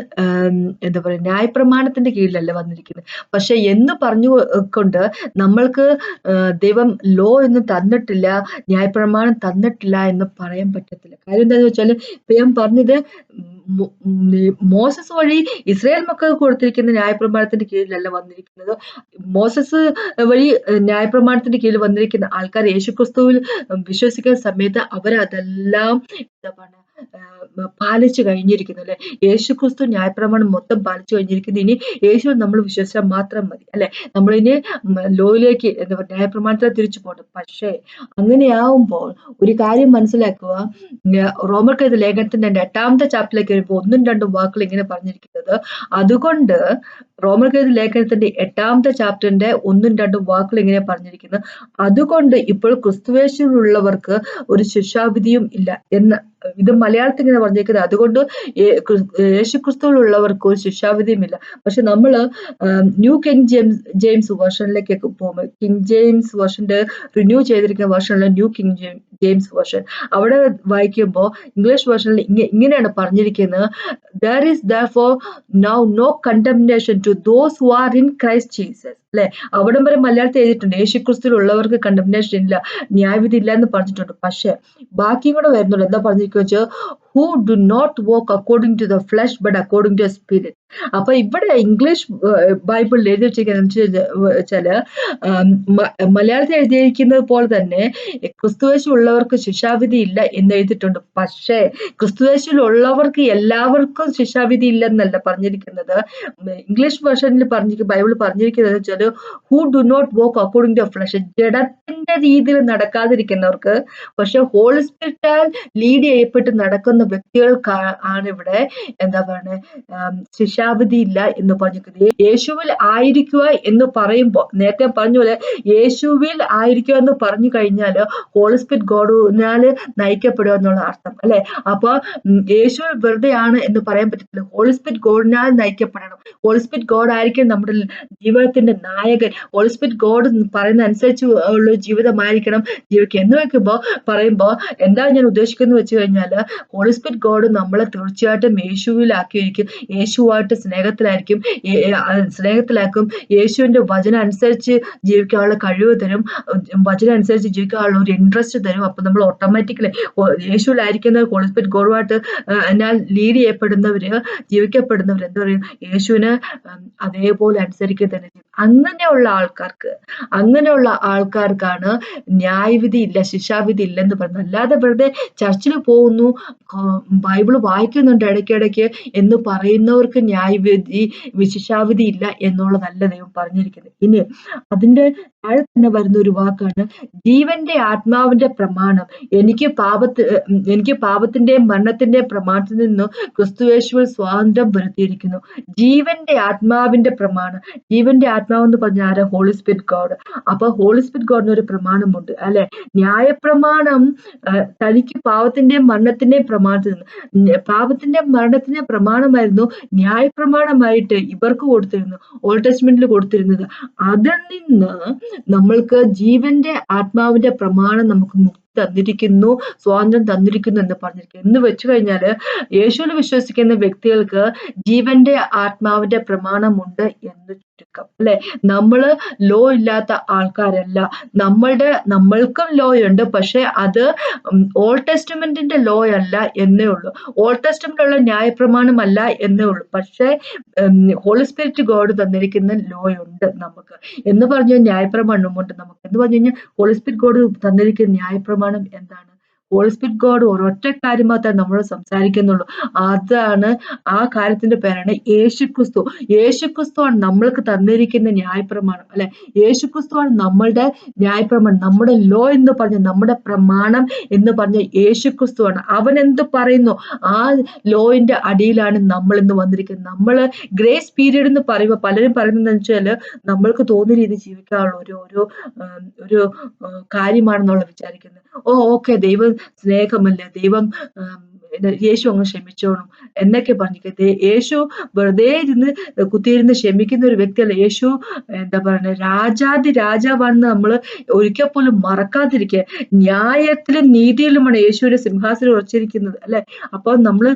എന്താ പറയുക ന്യായപ്രമാണത്തിന്റെ കീഴിലല്ല വന്നിരിക്കുന്നത്. പക്ഷെ എന്ന് പറഞ്ഞു കൊണ്ട് നമ്മൾക്ക് ദൈവം ലോ എന്ന് തന്നിട്ടില്ല ന്യായപ്രമാണം തന്നിട്ടില്ല എന്ന് പറയാൻ പറ്റത്തില്ല. കാര്യം എന്താന്ന് വെച്ചാൽ ഇപ്പൊ ഞാൻ പറഞ്ഞത് മോസസ് വഴി ഇസ്രായേൽ മക്കൾ കൊടുത്തിരിക്കുന്ന ന്യായപ്രമാണത്തിന്റെ കീഴിലല്ല വന്നിരിക്കുന്നത്. മോസസ് വഴി ന്യായപ്രമാണത്തിന്റെ കീഴിൽ വന്നിരിക്കുന്ന ആൾക്കാർ യേശുക്രിസ്തുവിൽ വിശ്വസിക്കുന്ന സമയത്ത് അവരതെല്ലാം എന്താ പറയുക പാലിച്ചു കഴിഞ്ഞിരിക്കുന്നു അല്ലെ? യേശു ക്രിസ്തു ന്യായപ്രമാണം മൊത്തം പാലിച്ചു കഴിഞ്ഞിരിക്കുന്നു. ഇനി യേശു നമ്മൾ വിശ്വസിച്ചാൽ മാത്രം മതി അല്ലെ? നമ്മളിനി ലോയിലേക്ക് എന്താ പറയുക ന്യായപ്രമാണത്തിൽ തിരിച്ചു പോകണം പക്ഷേ അങ്ങനെയാവുമ്പോൾ ഒരു കാര്യം മനസ്സിലാക്കുക റോമർക്കെത് ലേഖനത്തിന്റെ എട്ടാമത്തെ ചാപ്റ്ററിലേക്ക് വരുമ്പോൾ ഒന്നും രണ്ടും വാക്കുകൾ ഇങ്ങനെ പറഞ്ഞിരിക്കുന്നത്. അതുകൊണ്ട് റോമർക്കെത് ലേഖനത്തിന്റെ എട്ടാമത്തെ ചാപ്റ്ററിന്റെ ഒന്നും രണ്ടും വാക്കുകൾ ഇങ്ങനെ പറഞ്ഞിരിക്കുന്നത് അതുകൊണ്ട് ഇപ്പോൾ ക്രിസ്തുവേശുള്ളവർക്ക് ഒരു ശിക്ഷാവിധിയും ഇല്ല എന്ന് ഇത് മലയാളത്തിൽ ഇങ്ങനെ പറഞ്ഞിരിക്കുന്നത് അതുകൊണ്ട് യേശുക്രിസ്തുവിലുള്ളവർക്ക് ഒരു ശിക്ഷാവിധിയും ഇല്ല പക്ഷെ നമ്മൾ ന്യൂ കിങ് ജെയിംസ് ജെയിംസ് വേർഷനിലേക്ക് പോകുമ്പോൾ കിങ് ജെയിംസ് വേർഷന്റെ റിന്യൂ ചെയ്തിരിക്കുന്ന വേർഷനിലെ New King James- James version. അവിടെ വായിക്കുമ്പോൾ ഇംഗ്ലീഷ് വേർഷനിൽ ഇങ്ങനെയാണ് പറഞ്ഞിരിക്കുന്നത്. There is therefore now no condemnation to those who are in Christ Jesus അല്ലെ? അവിടം വരെ മലയാളത്തിൽ എഴുതിയിട്ടുണ്ട്. യേശുക്രിസ്തുവിലുള്ളവർക്ക് കണ്ടംനേഷൻ ഇല്ല ന്യായവിധി ഇല്ല എന്ന് പറഞ്ഞിട്ടുണ്ട്. പക്ഷെ ബാക്കിയും കൂടെ വരുന്നുണ്ട്. എന്താ പറഞ്ഞിരിക്കുക വെച്ചാൽ who do not walk according to the flesh but according to spirit അപ്പൊ ഇവിടെ ഇംഗ്ലീഷ് ബൈബിളിൽ എഴുതി വെച്ചിരിക്കുന്നത് വെച്ചാൽ മലയാളത്തിൽ എഴുതിയിരിക്കുന്നത് പോലെ തന്നെ ക്രിസ്തുവേശു ഉള്ളവർക്ക് ശിക്ഷാവിധി ഇല്ല എന്ന് എഴുതിയിട്ടുണ്ട്. പക്ഷേ ക്രിസ്തുവേശുവിൽ ഉള്ളവർക്ക് എല്ലാവർക്കും ശിക്ഷാവിധി ഇല്ലെന്നല്ല പറഞ്ഞിരിക്കുന്നത്. ഇംഗ്ലീഷ് വേർഷനിൽ പറഞ്ഞിരിക്കും ബൈബിൾ പറഞ്ഞിരിക്കുന്നത് വെച്ചാൽ who do not walk according to flesh ജഡത്തിന്റെ രീതിയിൽ നടക്കാതിരിക്കുന്നവർക്ക് പക്ഷെ ഹോളി സ്പിരിറ്റാൽ ലീഡ് ചെയ്യപ്പെട്ട് നടക്കുന്ന വ്യക്തികൾക്ക് ആണ് ഇവിടെ എന്താ പറയുന്നത് ശിക്ഷാവിധി ഇല്ല എന്ന് പറഞ്ഞിരിക്കുന്നത്. യേശുവിൽ ആയിരിക്കുക എന്ന് പറയുമ്പോൾ നേരത്തെ പറഞ്ഞ പോലെ യേശുവിൽ ആയിരിക്കുക എന്ന് പറഞ്ഞു കഴിഞ്ഞാൽ ഹോളിസ്പിറ്റ് ഗോഡിനാൽ നയിക്കപ്പെടുക എന്നുള്ള അർത്ഥം അല്ലെ? അപ്പൊ യേശു വെറുതെ ആണ് എന്ന് പറയാൻ പറ്റത്തില്ല. ഹോളിസ്പിറ്റ് ഗോഡിനാൽ നയിക്കപ്പെടണം. ഹോളിസ്പിറ്റ് ഗോഡ് ആയിരിക്കും നമ്മുടെ ജീവിതത്തിന്റെ നായകൻ. ഹോളിസ്പിറ്റ് ഗോഡ് പറയുന്ന അനുസരിച്ച് ഉള്ള ജീവിതമായിരിക്കണം ജീവിക്കുക. എന്ന് വെക്കുമ്പോൾ പറയുമ്പോൾ എന്താ ഞാൻ ഉദ്ദേശിക്കുന്നത് വെച്ച് കഴിഞ്ഞാൽ ഹോളി സ്പിരിറ്റ് ഗോഡ് നമ്മളെ തീർച്ചയായിട്ടും യേശുവിലാക്കിയിരിക്കും. യേശുവായിട്ട് സ്നേഹത്തിലായിരിക്കും. സ്നേഹത്തിലാക്കും. യേശുവിന്റെ വചന അനുസരിച്ച് ജീവിക്കാനുള്ള കഴിവ് തരും. വചന അനുസരിച്ച് ജീവിക്കാനുള്ള ഒരു ഇൻട്രസ്റ്റ് തരും. അപ്പൊ നമ്മൾ ഓട്ടോമാറ്റിക്കലി യേശുവിലായിരിക്കുന്ന ഹോളി സ്പിരിറ്റ് ഗോഡുമായിട്ട് എന്നാൽ ലീഡ് ചെയ്യപ്പെടുന്നവര് ജീവിക്കപ്പെടുന്നവർ എന്താ പറയുക യേശുവിനെ അതേപോലെ അനുസരിക്കുക തന്നെ അങ്ങനെയുള്ള ആൾക്കാർക്ക് അങ്ങനെയുള്ള ആൾക്കാർക്കാണ് ന്യായവിധി ഇല്ല ശിക്ഷാവിധി ഇല്ലെന്ന് പറയുന്നത് അല്ലാതെ വെറുതെ ചർച്ചിൽ പോകുന്നു ബൈബിൾ വായിക്കുന്നുണ്ട് ഇടയ്ക്കിടയ്ക്ക് എന്ന് പറയുന്നവർക്ക് ന്യായവിധി വിശിഷാവിധി ഇല്ല എന്നുള്ളതല്ല ദൈവം പറഞ്ഞിരിക്കുന്നത്. ഇനി അതിന്റെ താഴെ തന്നെ വരുന്ന ഒരു വാക്കാണ് ജീവന്റെ ആത്മാവിന്റെ പ്രമാണം. എനിക്ക് പാപത്ത് എനിക്ക് പാപത്തിന്റെ മരണത്തിന്റെയും പ്രമാണത്തിൽ നിന്ന് ക്രിസ്തുവേശുവിൽ സ്വാതന്ത്ര്യം വരുത്തിയിരിക്കുന്നു. ജീവന്റെ ആത്മാവിന്റെ പ്രമാണം. ജീവന്റെ ആത്മാവ് എന്ന് പറഞ്ഞ ആരാ? ഹോളി സ്പിരിറ്റ് ഗോഡ് അപ്പൊ ഹോളി സ്പിരിറ്റ് ഗോഡിന് ഒരു പ്രമാണമുണ്ട് അല്ലെ? ന്യായപ്രമാണം പ്രമാണം തനിക്ക് പാപത്തിന്റെ മരണത്തിന്റെയും പ്രമാണത്തിൽ നിന്ന്. പാപത്തിന്റെ മരണത്തിന്റെ പ്രമാണമായിരുന്നു ന്യായപ്രമാണമായിട്ട് ഇവർക്ക് കൊടുത്തിരുന്നു ഓൾഡ് ടെസ്റ്റ്മെന്റിൽ കൊടുത്തിരുന്നത്. അതിൽ നിന്ന് നമ്മൾക്ക് ജീവന്റെ ആത്മാവിന്റെ പ്രമാണം നമുക്ക് തന്നിരിക്കുന്നു സ്വാതന്ത്ര്യം തന്നിരിക്കുന്നു എന്ന് പറഞ്ഞിരിക്കുന്നു. എന്ന് വെച്ചു കഴിഞ്ഞാൽ യേശുവിൽ വിശ്വസിക്കുന്ന വ്യക്തികൾക്ക് ജീവന്റെ ആത്മാവിന്റെ പ്രമാണമുണ്ട് എന്ന് ചുരുക്കം. അല്ലെ? നമ്മൾ ലോ ഇല്ലാത്ത ആൾക്കാരല്ല. നമ്മളുടെ നമ്മൾക്കും ലോ ഉണ്ട്. പക്ഷെ അത് ഓൾഡ് ടെസ്റ്റ്മെന്റിന്റെ ലോ അല്ല എന്നേ ഉള്ളൂ. ഓൾഡ് ടെസ്റ്റ്മെന്റിലുള്ള ന്യായപ്രമാണമല്ല എന്നേ ഉള്ളൂ. പക്ഷേ ഹോളി സ്പിരിറ്റ് ഗോഡ് തന്നിരിക്കുന്ന ലോ ഉണ്ട് നമുക്ക്. എന്ന് പറഞ്ഞ ന്യായപ്രമാണമുണ്ട് നമുക്ക്. എന്ന് പറഞ്ഞു കഴിഞ്ഞാൽ ഹോളി സ്പിരിറ്റ് ഗോഡ് തന്നിരിക്കുന്ന ന്യായപ്രമാണം എന്താണ്? ഹോളി സ്പിരിറ്റ് ഗോഡ് ഒരൊറ്റ കാര്യം മാത്രമേ നമ്മൾ സംസാരിക്കുന്നുള്ളൂ. അതാണ് ആ കാര്യത്തിന്റെ പേരാണ് യേശുക്രിസ്തു. യേശുക്രിസ്തുവാണ് നമ്മൾക്ക് തന്നിരിക്കുന്ന ന്യായപ്രമാണം അല്ലെ? യേശുക്രിസ്തുവാണ് നമ്മളുടെ ന്യായപ്രമാണം നമ്മുടെ ലോ എന്ന് പറഞ്ഞ നമ്മുടെ പ്രമാണം എന്ന് പറഞ്ഞ യേശുക്രിസ്തുവാണ്. അവൻ എന്ത് പറയുന്നു? ആ ലോയിന്റെ അടിയിലാണ് നമ്മൾ ഇന്ന് വന്നിരിക്കുന്നത്. നമ്മൾ ഗ്രേസ് പീരീഡ് എന്ന് പറയുമ്പോൾ പലരും പറയുന്നത് വെച്ചാൽ നമ്മൾക്ക് തോന്നിയ രീതി ജീവിക്കാനുള്ള ഒരു ഒരു ഒരു കാര്യമാണെന്നുള്ള വിചാരിക്കുന്നത്. ഓ ഓക്കെ ദൈവം സ്നേഹമല്ലേ? ദൈവം യേശു അങ്ങ് ക്ഷമിച്ചോണം. എന്നൊക്കെ പറഞ്ഞിട്ട് യേശു വെറുതെ ഇരുന്ന് കുത്തിയിരുന്ന് ക്ഷമിക്കുന്ന ഒരു വ്യക്തിയല്ല. യേശു എന്താ പറയുക രാജാതി രാജാവാണെന്ന് നമ്മൾ ഒരിക്കൽ പോലും മറക്കാതിരിക്കുക. ന്യായത്തിലും നീതിയിലുമാണ് യേശുവിന്റെ സിംഹാസനം ഉറച്ചിരിക്കുന്നത് അല്ലെ? അപ്പോൾ നമ്മൾ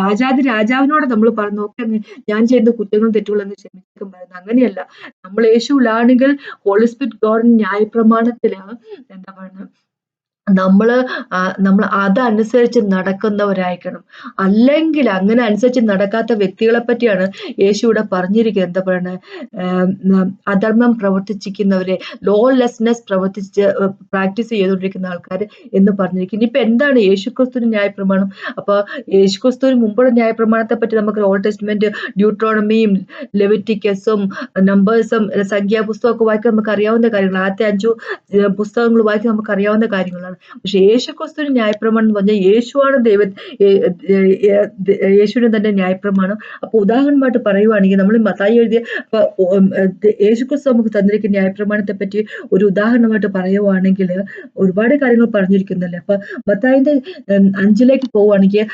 രാജാതി രാജാവിനോട് നമ്മൾ പറഞ്ഞു ഓക്കെ ഞാൻ ചെയ്യുന്ന കുറ്റങ്ങളും തെറ്റുകളും എന്ന് ക്ഷമിക്കും പറയുന്നത് അങ്ങനെയല്ല. നമ്മൾ യേശുവിലാണെങ്കിൽ ഹോളിസ്പിറ്റ് ഗോഡ് ന്യായപ്രമാണത്തിലാണ് എന്താ പറയുക നമ്മൾ നമ്മൾ അതനുസരിച്ച് നടക്കുന്നവരായിരിക്കണം. അല്ലെങ്കിൽ അങ്ങനെ അനുസരിച്ച് നടക്കാത്ത വ്യക്തികളെ പറ്റിയാണ് യേശു ഇവിടെ പറഞ്ഞിരിക്കുന്നത് എന്താ പറയുന്നത് അധർമ്മം പ്രവർത്തിച്ചിരിക്കുന്നവരെ ലോലെസ്നെസ് പ്രവർത്തിച്ച് പ്രാക്ടീസ് ചെയ്തുകൊണ്ടിരിക്കുന്ന ആൾക്കാർ എന്ന് പറഞ്ഞിരിക്കുന്നു. ഇപ്പൊ എന്താണ് യേശുക്രിസ്തുവിന് ന്യായപ്രമാണം? അപ്പൊ യേശുക്രിസ്തുവിന് മുമ്പുള്ള ന്യായപ്രമാണത്തെ പറ്റി നമുക്ക് ഓൾ ടെസ്റ്റ്മെന്റ് ഡ്യൂട്രോണമിയും ലെവിറ്റിക്കസും നമ്പേഴ്സും സംഖ്യാപുസ്തകമൊക്കെ വായിക്കാൻ നമുക്ക് അറിയാവുന്ന കാര്യങ്ങൾ ആദ്യത്തെ അഞ്ചു പുസ്തകങ്ങൾ വായിക്കാൻ നമുക്ക് അറിയാവുന്ന കാര്യങ്ങളാണ്. പക്ഷെ യേശുക്രിസ്തു ന്യായപ്രമാണം എന്ന് പറഞ്ഞാൽ യേശുവാണ് ദൈവ യേശുവിന് തന്നെ ന്യായപ്രമാണം. അപ്പൊ ഉദാഹരണമായിട്ട് പറയുവാണെങ്കിൽ നമ്മൾ മത്തായി എഴുതിയ യേശുക്രിസ്തു നമുക്ക് തന്നിരിക്കുന്ന ന്യായപ്രമാണത്തെ പറ്റി ഒരു ഉദാഹരണമായിട്ട് പറയുവാണെങ്കിൽ ഒരുപാട് കാര്യങ്ങൾ പറഞ്ഞിരിക്കുന്നല്ലേ അപ്പൊ മത്തായിന്റെ അഞ്ചിലേക്ക് പോവുകയാണെങ്കിൽ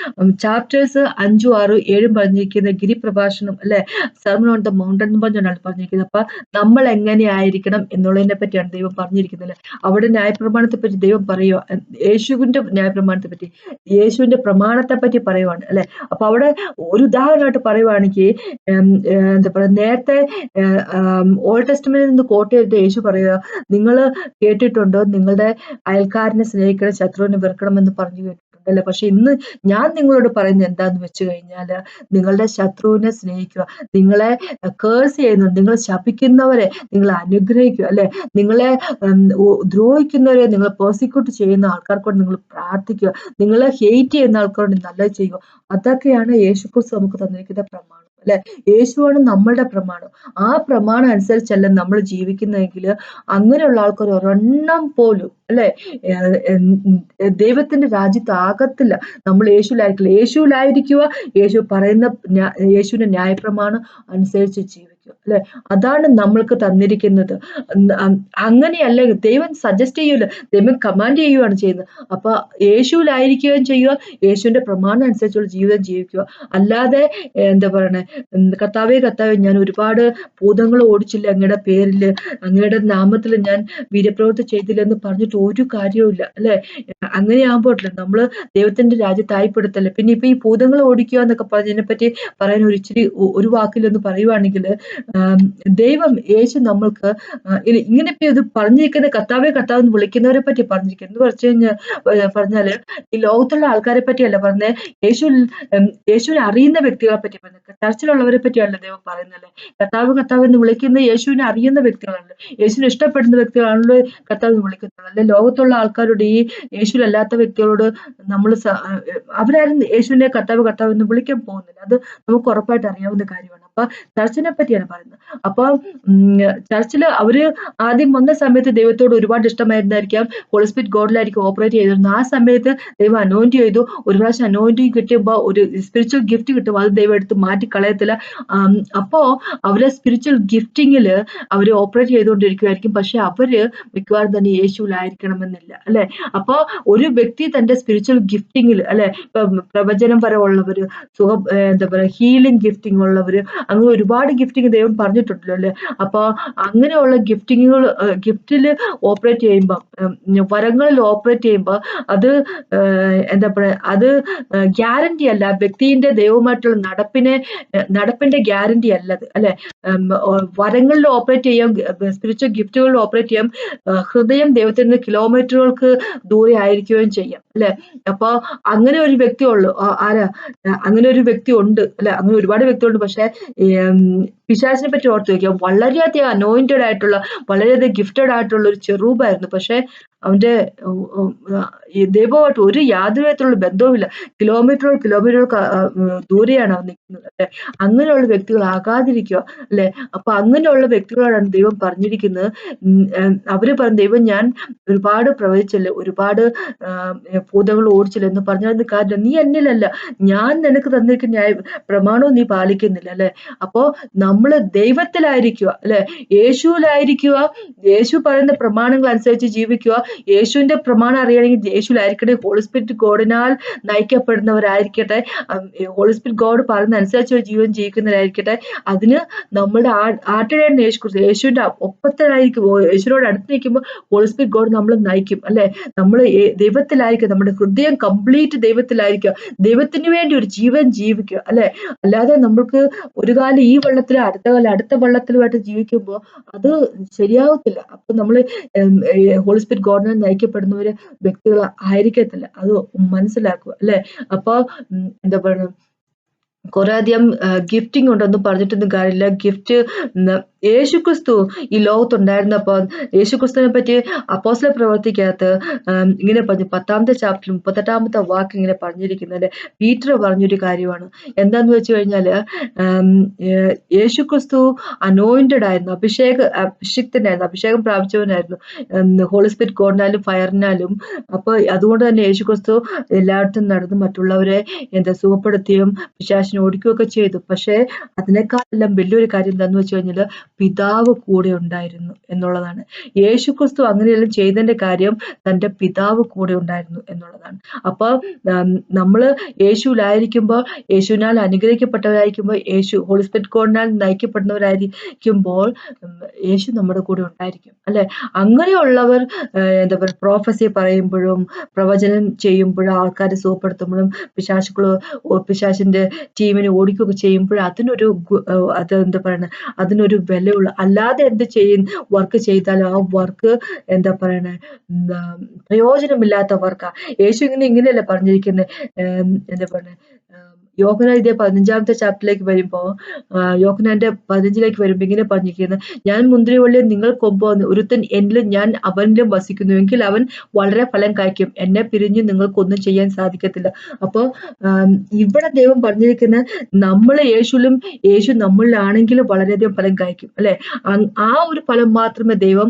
ചാപ്റ്റേഴ്സ് അഞ്ചും ആറും ഏഴും പറഞ്ഞിരിക്കുന്ന ഗിരിപ്രഭാഷണം അല്ലെ? സർമൺ ഓൺ ദ മൗണ്ടൻ എന്ന് പറഞ്ഞാണ് പറഞ്ഞിരിക്കുന്നത് അപ്പൊ നമ്മൾ എങ്ങനെയായിരിക്കണം എന്നുള്ളതിനെ പറ്റിയാണ് ദൈവം പറഞ്ഞിരിക്കുന്നത് അവിടെ ന്യായപ്രമാണത്തെ പറ്റി ദൈവം പറയുക പറയുക യേശുവിന്റെ ന്യായപ്രമാണത്തെ പറ്റി യേശുവിന്റെ പ്രമാണത്തെ പറ്റി പറയുവാണ് അല്ലെ? അപ്പൊ അവിടെ ഒരു ഉദാഹരണമായിട്ട് പറയുവാണെങ്കിൽ എന്താ പറയുക നേരത്തെ ഓൾഡ് ടെസ്റ്റ്മെന്റിൽ നിന്ന് കോട്ട് യേശു പറയുക നിങ്ങൾ കേട്ടിട്ടുണ്ടോ? നിങ്ങളുടെ അയൽക്കാരനെ സ്നേഹിക്കണം ശത്രുവിനെ വെറുക്കണം എന്ന് പറഞ്ഞു അല്ലെ പക്ഷെ ഇന്ന് ഞാൻ നിങ്ങളോട് പറയുന്നത് എന്താന്ന് വെച്ച് കഴിഞ്ഞാൽ നിങ്ങളുടെ ശത്രുവിനെ സ്നേഹിക്കുക നിങ്ങളെ കേഴ്സ് ചെയ്യുന്നു നിങ്ങൾ ശപിക്കുന്നവരെ നിങ്ങൾ അനുഗ്രഹിക്കുക അല്ലെ? നിങ്ങളെ ദ്രോഹിക്കുന്നവരെ നിങ്ങൾ പ്രോസിക്യൂട്ട് ചെയ്യുന്ന ആൾക്കാർക്കോട് നിങ്ങൾ പ്രാർത്ഥിക്കുക. നിങ്ങളെ ഹെയ്റ്റ് ചെയ്യുന്ന ആൾക്കാരോട് നല്ലത് ചെയ്യുക. അതൊക്കെയാണ് യേശുക്രിസ്തു നമുക്ക് തന്നിരിക്കുന്ന പ്രമാണം. അല്ലെ? യേശുവാണ് നമ്മളുടെ പ്രമാണം. ആ പ്രമാണം അനുസരിച്ചല്ല നമ്മൾ ജീവിക്കുന്നതെങ്കിൽ അങ്ങനെയുള്ള ആൾക്കാർ ഒരെണ്ണം പോലും അല്ലെ? ദൈവത്തിന്റെ രാജ്യത്ത് ആകത്തില്ല. നമ്മൾ യേശുലായിരിക്കില്ല യേശുലായിരിക്കുക യേശു പറയുന്ന യേശുവിന്റെ ന്യായപ്രമാണം അനുസരിച്ച് ജീവിക്കുക. അല്ലെ? അതാണ് നമ്മൾക്ക് തന്നിരിക്കുന്നത്. അങ്ങനെയല്ല ദൈവം സജസ്റ്റ് ചെയ്യൂല? ദൈവം കമാൻഡ് ചെയ്യുകയാണ് ചെയ്യുന്നത്. അപ്പൊ യേശുവിലായിരിക്കുകയും ചെയ്യുക യേശുവിന്റെ പ്രമാണം അനുസരിച്ചുള്ള ജീവിതം ജീവിക്കുക. അല്ലാതെ എന്താ പറയണേ? കർത്താവേ കർത്താവേ ഞാൻ ഒരുപാട് ഭൂതങ്ങൾ ഓടിച്ചില്ല. അങ്ങയുടെ പേരിൽ അങ്ങയുടെ നാമത്തിൽ ഞാൻ വീരപ്രവൃത്തി ചെയ്തില്ല എന്ന് പറഞ്ഞിട്ട് ഒരു കാര്യവുമില്ല അല്ലെ? അങ്ങനെ ആകുമ്പോഴല്ലേ നമ്മൾ ദൈവത്തിന്റെ രാജ്യത്തായിപ്പെടുത്തല്ലേ പിന്നെ ഇപ്പൊ ഈ ഭൂതങ്ങൾ ഓടിക്കുക എന്നൊക്കെ പറഞ്ഞതിനെ പറ്റി പറയാൻ ഒരു ഇച്ചിരി ഒരു വാക്കിലൊന്ന് പറയുവാണെങ്കിൽ ദൈവം യേശു നമ്മൾക്ക് ഇങ്ങനെ ഇത് പറഞ്ഞിരിക്കുന്ന കർത്താവെ കർത്താവ് എന്ന് വിളിക്കുന്നവരെ പറ്റി പറഞ്ഞിരിക്കുന്നത് എന്ന് പറഞ്ഞു കഴിഞ്ഞാൽ പറഞ്ഞാൽ ഈ ലോകത്തുള്ള ആൾക്കാരെ പറ്റിയല്ല പറഞ്ഞത് യേശു യേശുവിനെ അറിയുന്ന വ്യക്തികളെ പറ്റി പറഞ്ഞത് ചർച്ചിലുള്ളവരെ പറ്റിയാണല്ലോ ദൈവം പറയുന്നത് കർത്താവ് കർത്താവ് എന്ന് വിളിക്കുന്ന യേശുവിനെ അറിയുന്ന വ്യക്തികളാണല്ലോ. യേശുവിനെ ഇഷ്ടപ്പെടുന്ന വ്യക്തികളാണല്ലോ കർത്താവ് എന്ന് വിളിക്കുന്നത് അല്ലെ? ലോകത്തുള്ള ആൾക്കാരോട് ഈ യേശുവിലല്ലാത്ത വ്യക്തികളോട് നമ്മൾ അവരാരും യേശുവിനെ കർത്താവ് കർത്താവ് എന്ന് വിളിക്കാൻ പോകുന്നില്ല. അത് നമുക്ക് ഉറപ്പായിട്ട് അറിയാവുന്ന കാര്യമാണ്. അപ്പൊ ചർച്ചിനെ പറ്റിയാണ് പറയുന്നത്. അപ്പൊ ചർച്ചിൽ അവർ ആദ്യം വന്ന സമയത്ത് ദൈവത്തോട് ഒരുപാട് ഇഷ്ടമായിരുന്നായിരിക്കാം. ഹോളിസ്പിറ്റ് ഗോഡിലായിരിക്കും ഓപ്പറേറ്റ് ചെയ്തിരുന്നത്. ആ സമയത്ത് ദൈവം അനോയിന്റ് ചെയ്തു. ഒരു പ്രാവശ്യം അനോയിന്റിങ് കിട്ടുമ്പോൾ ഒരു സ്പിരിച്വൽ ഗിഫ്റ്റ് കിട്ടുമ്പോൾ അത് ദൈവം എടുത്ത് മാറ്റി കളയത്തില്ല അപ്പോ അവരെ സ്പിരിച്വൽ ഗിഫ്റ്റിങ്ങിൽ അവർ ഓപ്പറേറ്റ് ചെയ്തുകൊണ്ടിരിക്കുമായിരിക്കും പക്ഷെ അവർ മിക്കവാറും തന്നെ യേശുവിലായിരിക്കണമെന്നില്ല അല്ലെ? അപ്പൊ ഒരു വ്യക്തി തന്റെ സ്പിരിച്വൽ ഗിഫ്റ്റിങ്ങിൽ അല്ലെ? പ്രവചനം പരമുള്ളവര് സുഖം എന്താ പറയാ ഹീലിംഗ് ഗിഫ്റ്റിംഗ് ഉള്ളവര് അങ്ങനെ ഒരുപാട് ഗിഫ്റ്റിംഗ് ദൈവം പറഞ്ഞിട്ടുണ്ടല്ലോ അല്ലെ? അപ്പൊ അങ്ങനെയുള്ള ഗിഫ്റ്റിങ്ങുകൾ ഗിഫ്റ്റിൽ ഓപ്പറേറ്റ് ചെയ്യുമ്പോൾ വരങ്ങളിൽ ഓപ്പറേറ്റ് ചെയ്യുമ്പോൾ അത് എന്താ പറയാ അത് ഗ്യാരണ്ടി അല്ല വ്യക്തിന്റെ ദൈവമായിട്ടുള്ള നടപ്പിനെ നടപ്പിന്റെ ഗ്യാരണ്ടി അല്ലത് അല്ലെ? വരങ്ങളിൽ ഓപ്പറേറ്റ് ചെയ്യാം സ്പിരിച്വൽ ഗിഫ്റ്റുകളിൽ ഓപ്പറേറ്റ് ചെയ്യാം ഹൃദയം ദൈവത്തിൽ നിന്ന് കിലോമീറ്ററുകൾക്ക് ദൂരെ ആയിരിക്കുകയും ചെയ്യാം അല്ലെ? അപ്പോൾ അങ്ങനെ ഒരു വ്യക്തി ഉള്ളു ആരാ? അങ്ങനെ ഒരു വ്യക്തി ഉണ്ട് അല്ലെ? അങ്ങനെ ഒരുപാട് വ്യക്തി ഉണ്ട് പക്ഷെ പിശാചിനെ പറ്റി ഓർത്ത് വയ്ക്കുക വളരെയധികം അനോയിന്റഡ് ആയിട്ടുള്ള വളരെയധികം ഗിഫ്റ്റഡ് ആയിട്ടുള്ള ഒരു ചെറൂബായിരുന്നു. പക്ഷെ ഈ ദൈവമായിട്ട് ഒരു യാതൊരു വിധത്തിലുള്ള ബന്ധവുമില്ല. കിലോമീറ്ററുകൾ കിലോമീറ്ററുകൾ ദൂരെയാണ് അവൻ നിൽക്കുന്നത് അല്ലെ? അങ്ങനെയുള്ള വ്യക്തികൾ ആകാതിരിക്കുക അല്ലെ? അപ്പൊ അങ്ങനെയുള്ള വ്യക്തികളോടാണ് ദൈവം പറഞ്ഞിരിക്കുന്നത്. അവർ പറഞ്ഞ ദൈവം ഞാൻ ഒരുപാട് പ്രവചിച്ചല്ലേ? ഒരുപാട് ഭൂതങ്ങൾ ഓടിച്ചില്ല? എന്ന് പറഞ്ഞാൽ കാര്യം നീ എന്നിലല്ല. ഞാൻ നിനക്ക് തന്നിരിക്കുന്ന ന്യായ പ്രമാണവും നീ പാലിക്കുന്നില്ല അല്ലെ? അപ്പോ നമ്മൾ ദൈവത്തിലായിരിക്കുക അല്ലെ? യേശുവിലായിരിക്കുക യേശു പറയുന്ന പ്രമാണങ്ങൾ അനുസരിച്ച് ജീവിക്കുക യേശുവിന്റെ പ്രമാണം അറിയണമെങ്കിൽ യേശുവിലായിരിക്കട്ടെ. ഹോളി സ്പിരിറ്റ് ഗോഡിനാൽ നയിക്കപ്പെടുന്നവരായിരിക്കട്ടെ. ഹോളി സ്പിരിറ്റ് ഗോഡ് പറയുന്ന അനുസരിച്ച് ഒരു ജീവൻ ജീവിക്കുന്നവരായിരിക്കട്ടെ അതിന് നമ്മുടെ ആട്ടിടേണ്ട യേശു കുറിച്ച് യേശുവിന്റെ ഒപ്പത്തിലായിരിക്കും. യേശുവിനോട് അടുത്ത് നിൽക്കുമ്പോൾ ഹോളി സ്പിരിറ്റ് ഗോഡ് നമ്മൾ നയിക്കും അല്ലെ? നമ്മൾ ദൈവത്തിലായിരിക്കും. നമ്മുടെ ഹൃദയം കംപ്ലീറ്റ് ദൈവത്തിലായിരിക്കുക ദൈവത്തിന് വേണ്ടി ഒരു ജീവൻ ജീവിക്കുക അല്ലെ? അല്ലാതെ നമ്മൾക്ക് ഒരു കാലം ഈ വെള്ളത്തിലും അടുത്ത കാലം അടുത്ത വെള്ളത്തിലുമായിട്ട് ജീവിക്കുമ്പോൾ അത് ശരിയാവത്തില്ല. അപ്പൊ നമ്മൾ ഹോളി സ്പിരിറ്റ് ഗോഡിനെ നയിക്കപ്പെടുന്നവര് വ്യക്തികൾ ആയിരിക്കത്തില്ല അത് മനസ്സിലാക്കുക അല്ലെ? അപ്പൊ എന്താ പറയുക കുറെ അധികം ഗിഫ്റ്റിംഗ് ഉണ്ടെന്ന് പറഞ്ഞിട്ടൊന്നും കാര്യമില്ല. ഗിഫ്റ്റ് യേശുക്രിസ്തു ഈ ലോകത്തുണ്ടായിരുന്നപ്പോൾ യേശുക്രിസ്തുവിനെ പറ്റി അപ്പോസിലെ പ്രവർത്തിക്കകത്ത് ഇങ്ങനെ പറഞ്ഞു പത്താമത്തെ ചാപ്റ്റർ മുപ്പത്തെട്ടാമത്തെ വാക്ക് ഇങ്ങനെ പറഞ്ഞിരിക്കുന്നത്. പീറ്റർ പറഞ്ഞൊരു കാര്യമാണ്. എന്താന്ന് വെച്ച് കഴിഞ്ഞാൽ യേശുക്രിസ്തു അനോയിന്റഡ് ആയിരുന്നു. അഭിഷേക അഭിഷിക്തനായിരുന്നു. അഭിഷേകം പ്രാപിച്ചവനായിരുന്നു. Holy spirit ഗോഡിനാലും ഫയറിനാലും. അപ്പൊ അതുകൊണ്ട് തന്നെ യേശുക്രിസ്തു എല്ലായിടത്തും നടന്നു മറ്റുള്ളവരെ എന്താ സുഖപ്പെടുത്തുകയും പിശാചിനെ ഓടിക്കുകയൊക്കെ ചെയ്തു. പക്ഷേ അതിനേക്കാളെല്ലാം വലിയൊരു കാര്യം എന്താന്ന് വെച്ച് കഴിഞ്ഞാൽ പിതാവ് കൂടെ ഉണ്ടായിരുന്നു എന്നുള്ളതാണ്. യേശു ക്രിസ്തു അങ്ങനെയെല്ലാം ചെയ്തതിന്റെ കാര്യം തന്റെ പിതാവ് കൂടെ ഉണ്ടായിരുന്നു എന്നുള്ളതാണ്. അപ്പൊ നമ്മൾ യേശുവിലായിരിക്കുമ്പോൾ യേശുവിനാൽ അനുഗ്രഹിക്കപ്പെട്ടവരായിരിക്കുമ്പോൾ യേശു ഹോളി സ്പിരിറ്റ് ഗോഡിനാൽ നയിക്കപ്പെടുന്നവരായിരിക്കുമ്പോൾ യേശു നമ്മുടെ കൂടെ ഉണ്ടായിരിക്കും. അല്ലെ? അങ്ങനെയുള്ളവർ എന്താ പറയുക പ്രോഫസി പറയുമ്പോഴും പ്രവചനം ചെയ്യുമ്പോഴും ആൾക്കാരെ സുഖപ്പെടുത്തുമ്പോഴും പിശാശുക്കൾ പിശാചിന്റെ ടീമിനെ ഓടിക്കുകയൊക്കെ ചെയ്യുമ്പോൾ അതിനൊരു അത് എന്താ പറയുന്നത് അതിനൊരു വിലയുള്ള അല്ലാതെ എന്ത് ചെയ്യും വർക്ക് ചെയ്താലും ആ വർക്ക് എന്താ പറയണേ പ്രയോജനമില്ലാത്ത വർക്കാണ് യേശു ഇങ്ങനെ ഇങ്ങനെയല്ല പറഞ്ഞിരിക്കുന്നത് എന്താ പറയണേ യോഹന ഇതേ പതിനഞ്ചാമത്തെ ചാപ്റ്ററിലേക്ക് വരുമ്പോ യോഹനാന്റെ പതിനഞ്ചിലേക്ക് വരുമ്പോ ഇങ്ങനെ പറഞ്ഞിരിക്കുന്നത് ഞാൻ മുന്തിരിവള്ളിയെ നിങ്ങൾ കൊമ്പോ ഒരുത്തൻ എന്നിലും ഞാൻ അവനിലും വസിക്കുന്നു എങ്കിൽ അവൻ വളരെ ഫലം കായ്ക്കും എന്നെ പിരിഞ്ഞ് നിങ്ങൾക്കൊന്നും ചെയ്യാൻ സാധിക്കത്തില്ല. അപ്പോൾ ഇവിടെ ദൈവം പറഞ്ഞിരിക്കുന്ന നമ്മൾ യേശുലും യേശു നമ്മളിലാണെങ്കിലും വളരെയധികം ഫലം കായ്ക്കും അല്ലെ? ആ ഒരു ഫലം മാത്രമേ ദൈവം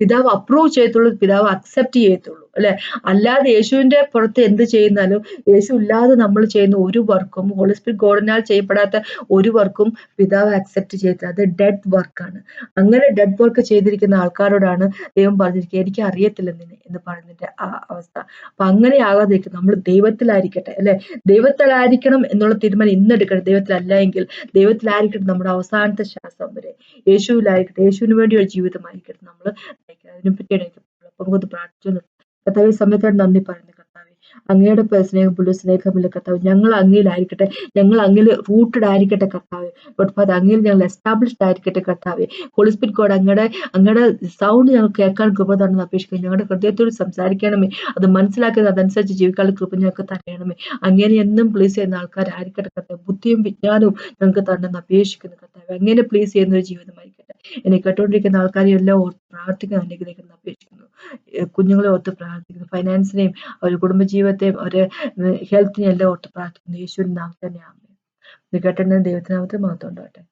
പിതാവ് അപ്രൂവ് ചെയ്യത്തുള്ളൂ പിതാവ് അക്സെപ്റ്റ് ചെയ്യത്തുള്ളൂ. അല്ലെ? അല്ലാതെ യേശുവിന്റെ പുറത്ത് എന്ത് ചെയ്യുന്നാലും യേശു ഇല്ലാതെ നമ്മൾ ചെയ്യുന്ന ഒരു വർക്കും ഹോളി സ്പിരിറ്റ് ഗോഡിനാൽ ചെയ്യപ്പെടാത്ത ഒരു വർക്കും പിതാവ് അക്സെപ്റ്റ് ചെയ്യത്തില്ല. അത് ഡെഡ് വർക്കാണ് അങ്ങനെ ഡെഡ് വർക്ക് ചെയ്തിരിക്കുന്ന ആൾക്കാരോടാണ് ദൈവം പറഞ്ഞിരിക്കുക എനിക്ക് അറിയത്തില്ല നിന്നെ എന്ന് പറയുന്നതിന്റെ ആ അവസ്ഥ. അപ്പൊ അങ്ങനെ ആകാതിരിക്കും നമ്മൾ ദൈവത്തിലായിരിക്കട്ടെ അല്ലെ? ദൈവത്തിലായിരിക്കണം എന്നുള്ള തീരുമാനം ഇന്ന് എടുക്കണം. ദൈവത്തിലല്ല എങ്കിൽ ദൈവത്തിലായിരിക്കട്ടെ നമ്മുടെ അവസാനത്തെ ശ്വാസം വരെ. യേശുവിലായിരിക്കട്ടെ. യേശുവിന് വേണ്ടി ഒരു ജീവിതമായിരിക്കട്ടെ നമ്മൾ അതിനെ പറ്റിയാണ് എനിക്ക്. നമുക്കൊന്ന് പ്രാർത്ഥിച്ചു. കർത്താവ് സമയത്തോട് നന്ദി പറയുന്നു കർത്താവ്. അങ്ങയുടെ പ- സ്നേഹമുള്ള സ്നേഹമില്ല കർത്താവ്. ഞങ്ങൾ അങ്ങയിലായിരിക്കട്ടെ ഞങ്ങൾ അങ്ങിൽ റൂട്ടഡ് ആയിരിക്കട്ടെ കർത്താവ്. ബട്ട് അങ്ങിൽ ഞങ്ങൾ എസ്റ്റാബ്ലിഷ്ഡ് ആയിരിക്കട്ടെ കർത്താവ്. ഹോളിസ്പിറ്റ് കോഡ് അങ്ങയുടെ അങ്ങയുടെ സൗണ്ട് ഞങ്ങൾ കേൾക്കാൻ കൃപ തന്നെ അപേക്ഷിക്കുന്നു. ഞങ്ങളുടെ ഹൃദയത്തോട് സംസാരിക്കണമേ. അത് മനസ്സിലാക്കി അതനുസരിച്ച് ജീവിക്കാനുള്ള കൃപ ഞങ്ങൾക്ക് തരണമേ. അങ്ങനെ എന്നും പ്ലീസ് ചെയ്യുന്ന ആൾക്കാരായിരിക്കട്ടെ കർത്താവ്. ബുദ്ധിയും വിജ്ഞാനവും ഞങ്ങൾക്ക് തന്നെ അപേക്ഷിക്കുന്നു കർത്താവ്. അങ്ങനെ പ്ലീസ് ചെയ്യുന്ന ഒരു ജീവിതമായിരിക്കട്ടെ. എന്നെ കേട്ടുകൊണ്ടിരിക്കുന്ന ആൾക്കാരെ എല്ലാം ഓർത്ത് പ്രാർത്ഥിക്കാൻ അനുഗ്രഹിക്കുന്നു അപേക്ഷിക്കുന്നു. കുഞ്ഞുങ്ങളെ ഓർത്ത് പ്രാർത്ഥിക്കുന്നു. ഫൈനാൻസിനെയും അവരുടെ കുടുംബജീവിതത്തെയും അവരുടെ ഹെൽത്തിനെയും എല്ലാം ഓർത്ത് പ്രാർത്ഥിക്കുന്നു. യേശുവിൻ നാമം തന്നെയാണ് ഇത് കേട്ടെന്ന് ദൈവത്തിനാമത്തെ മഹത്വം ഉണ്ടാകട്ടെ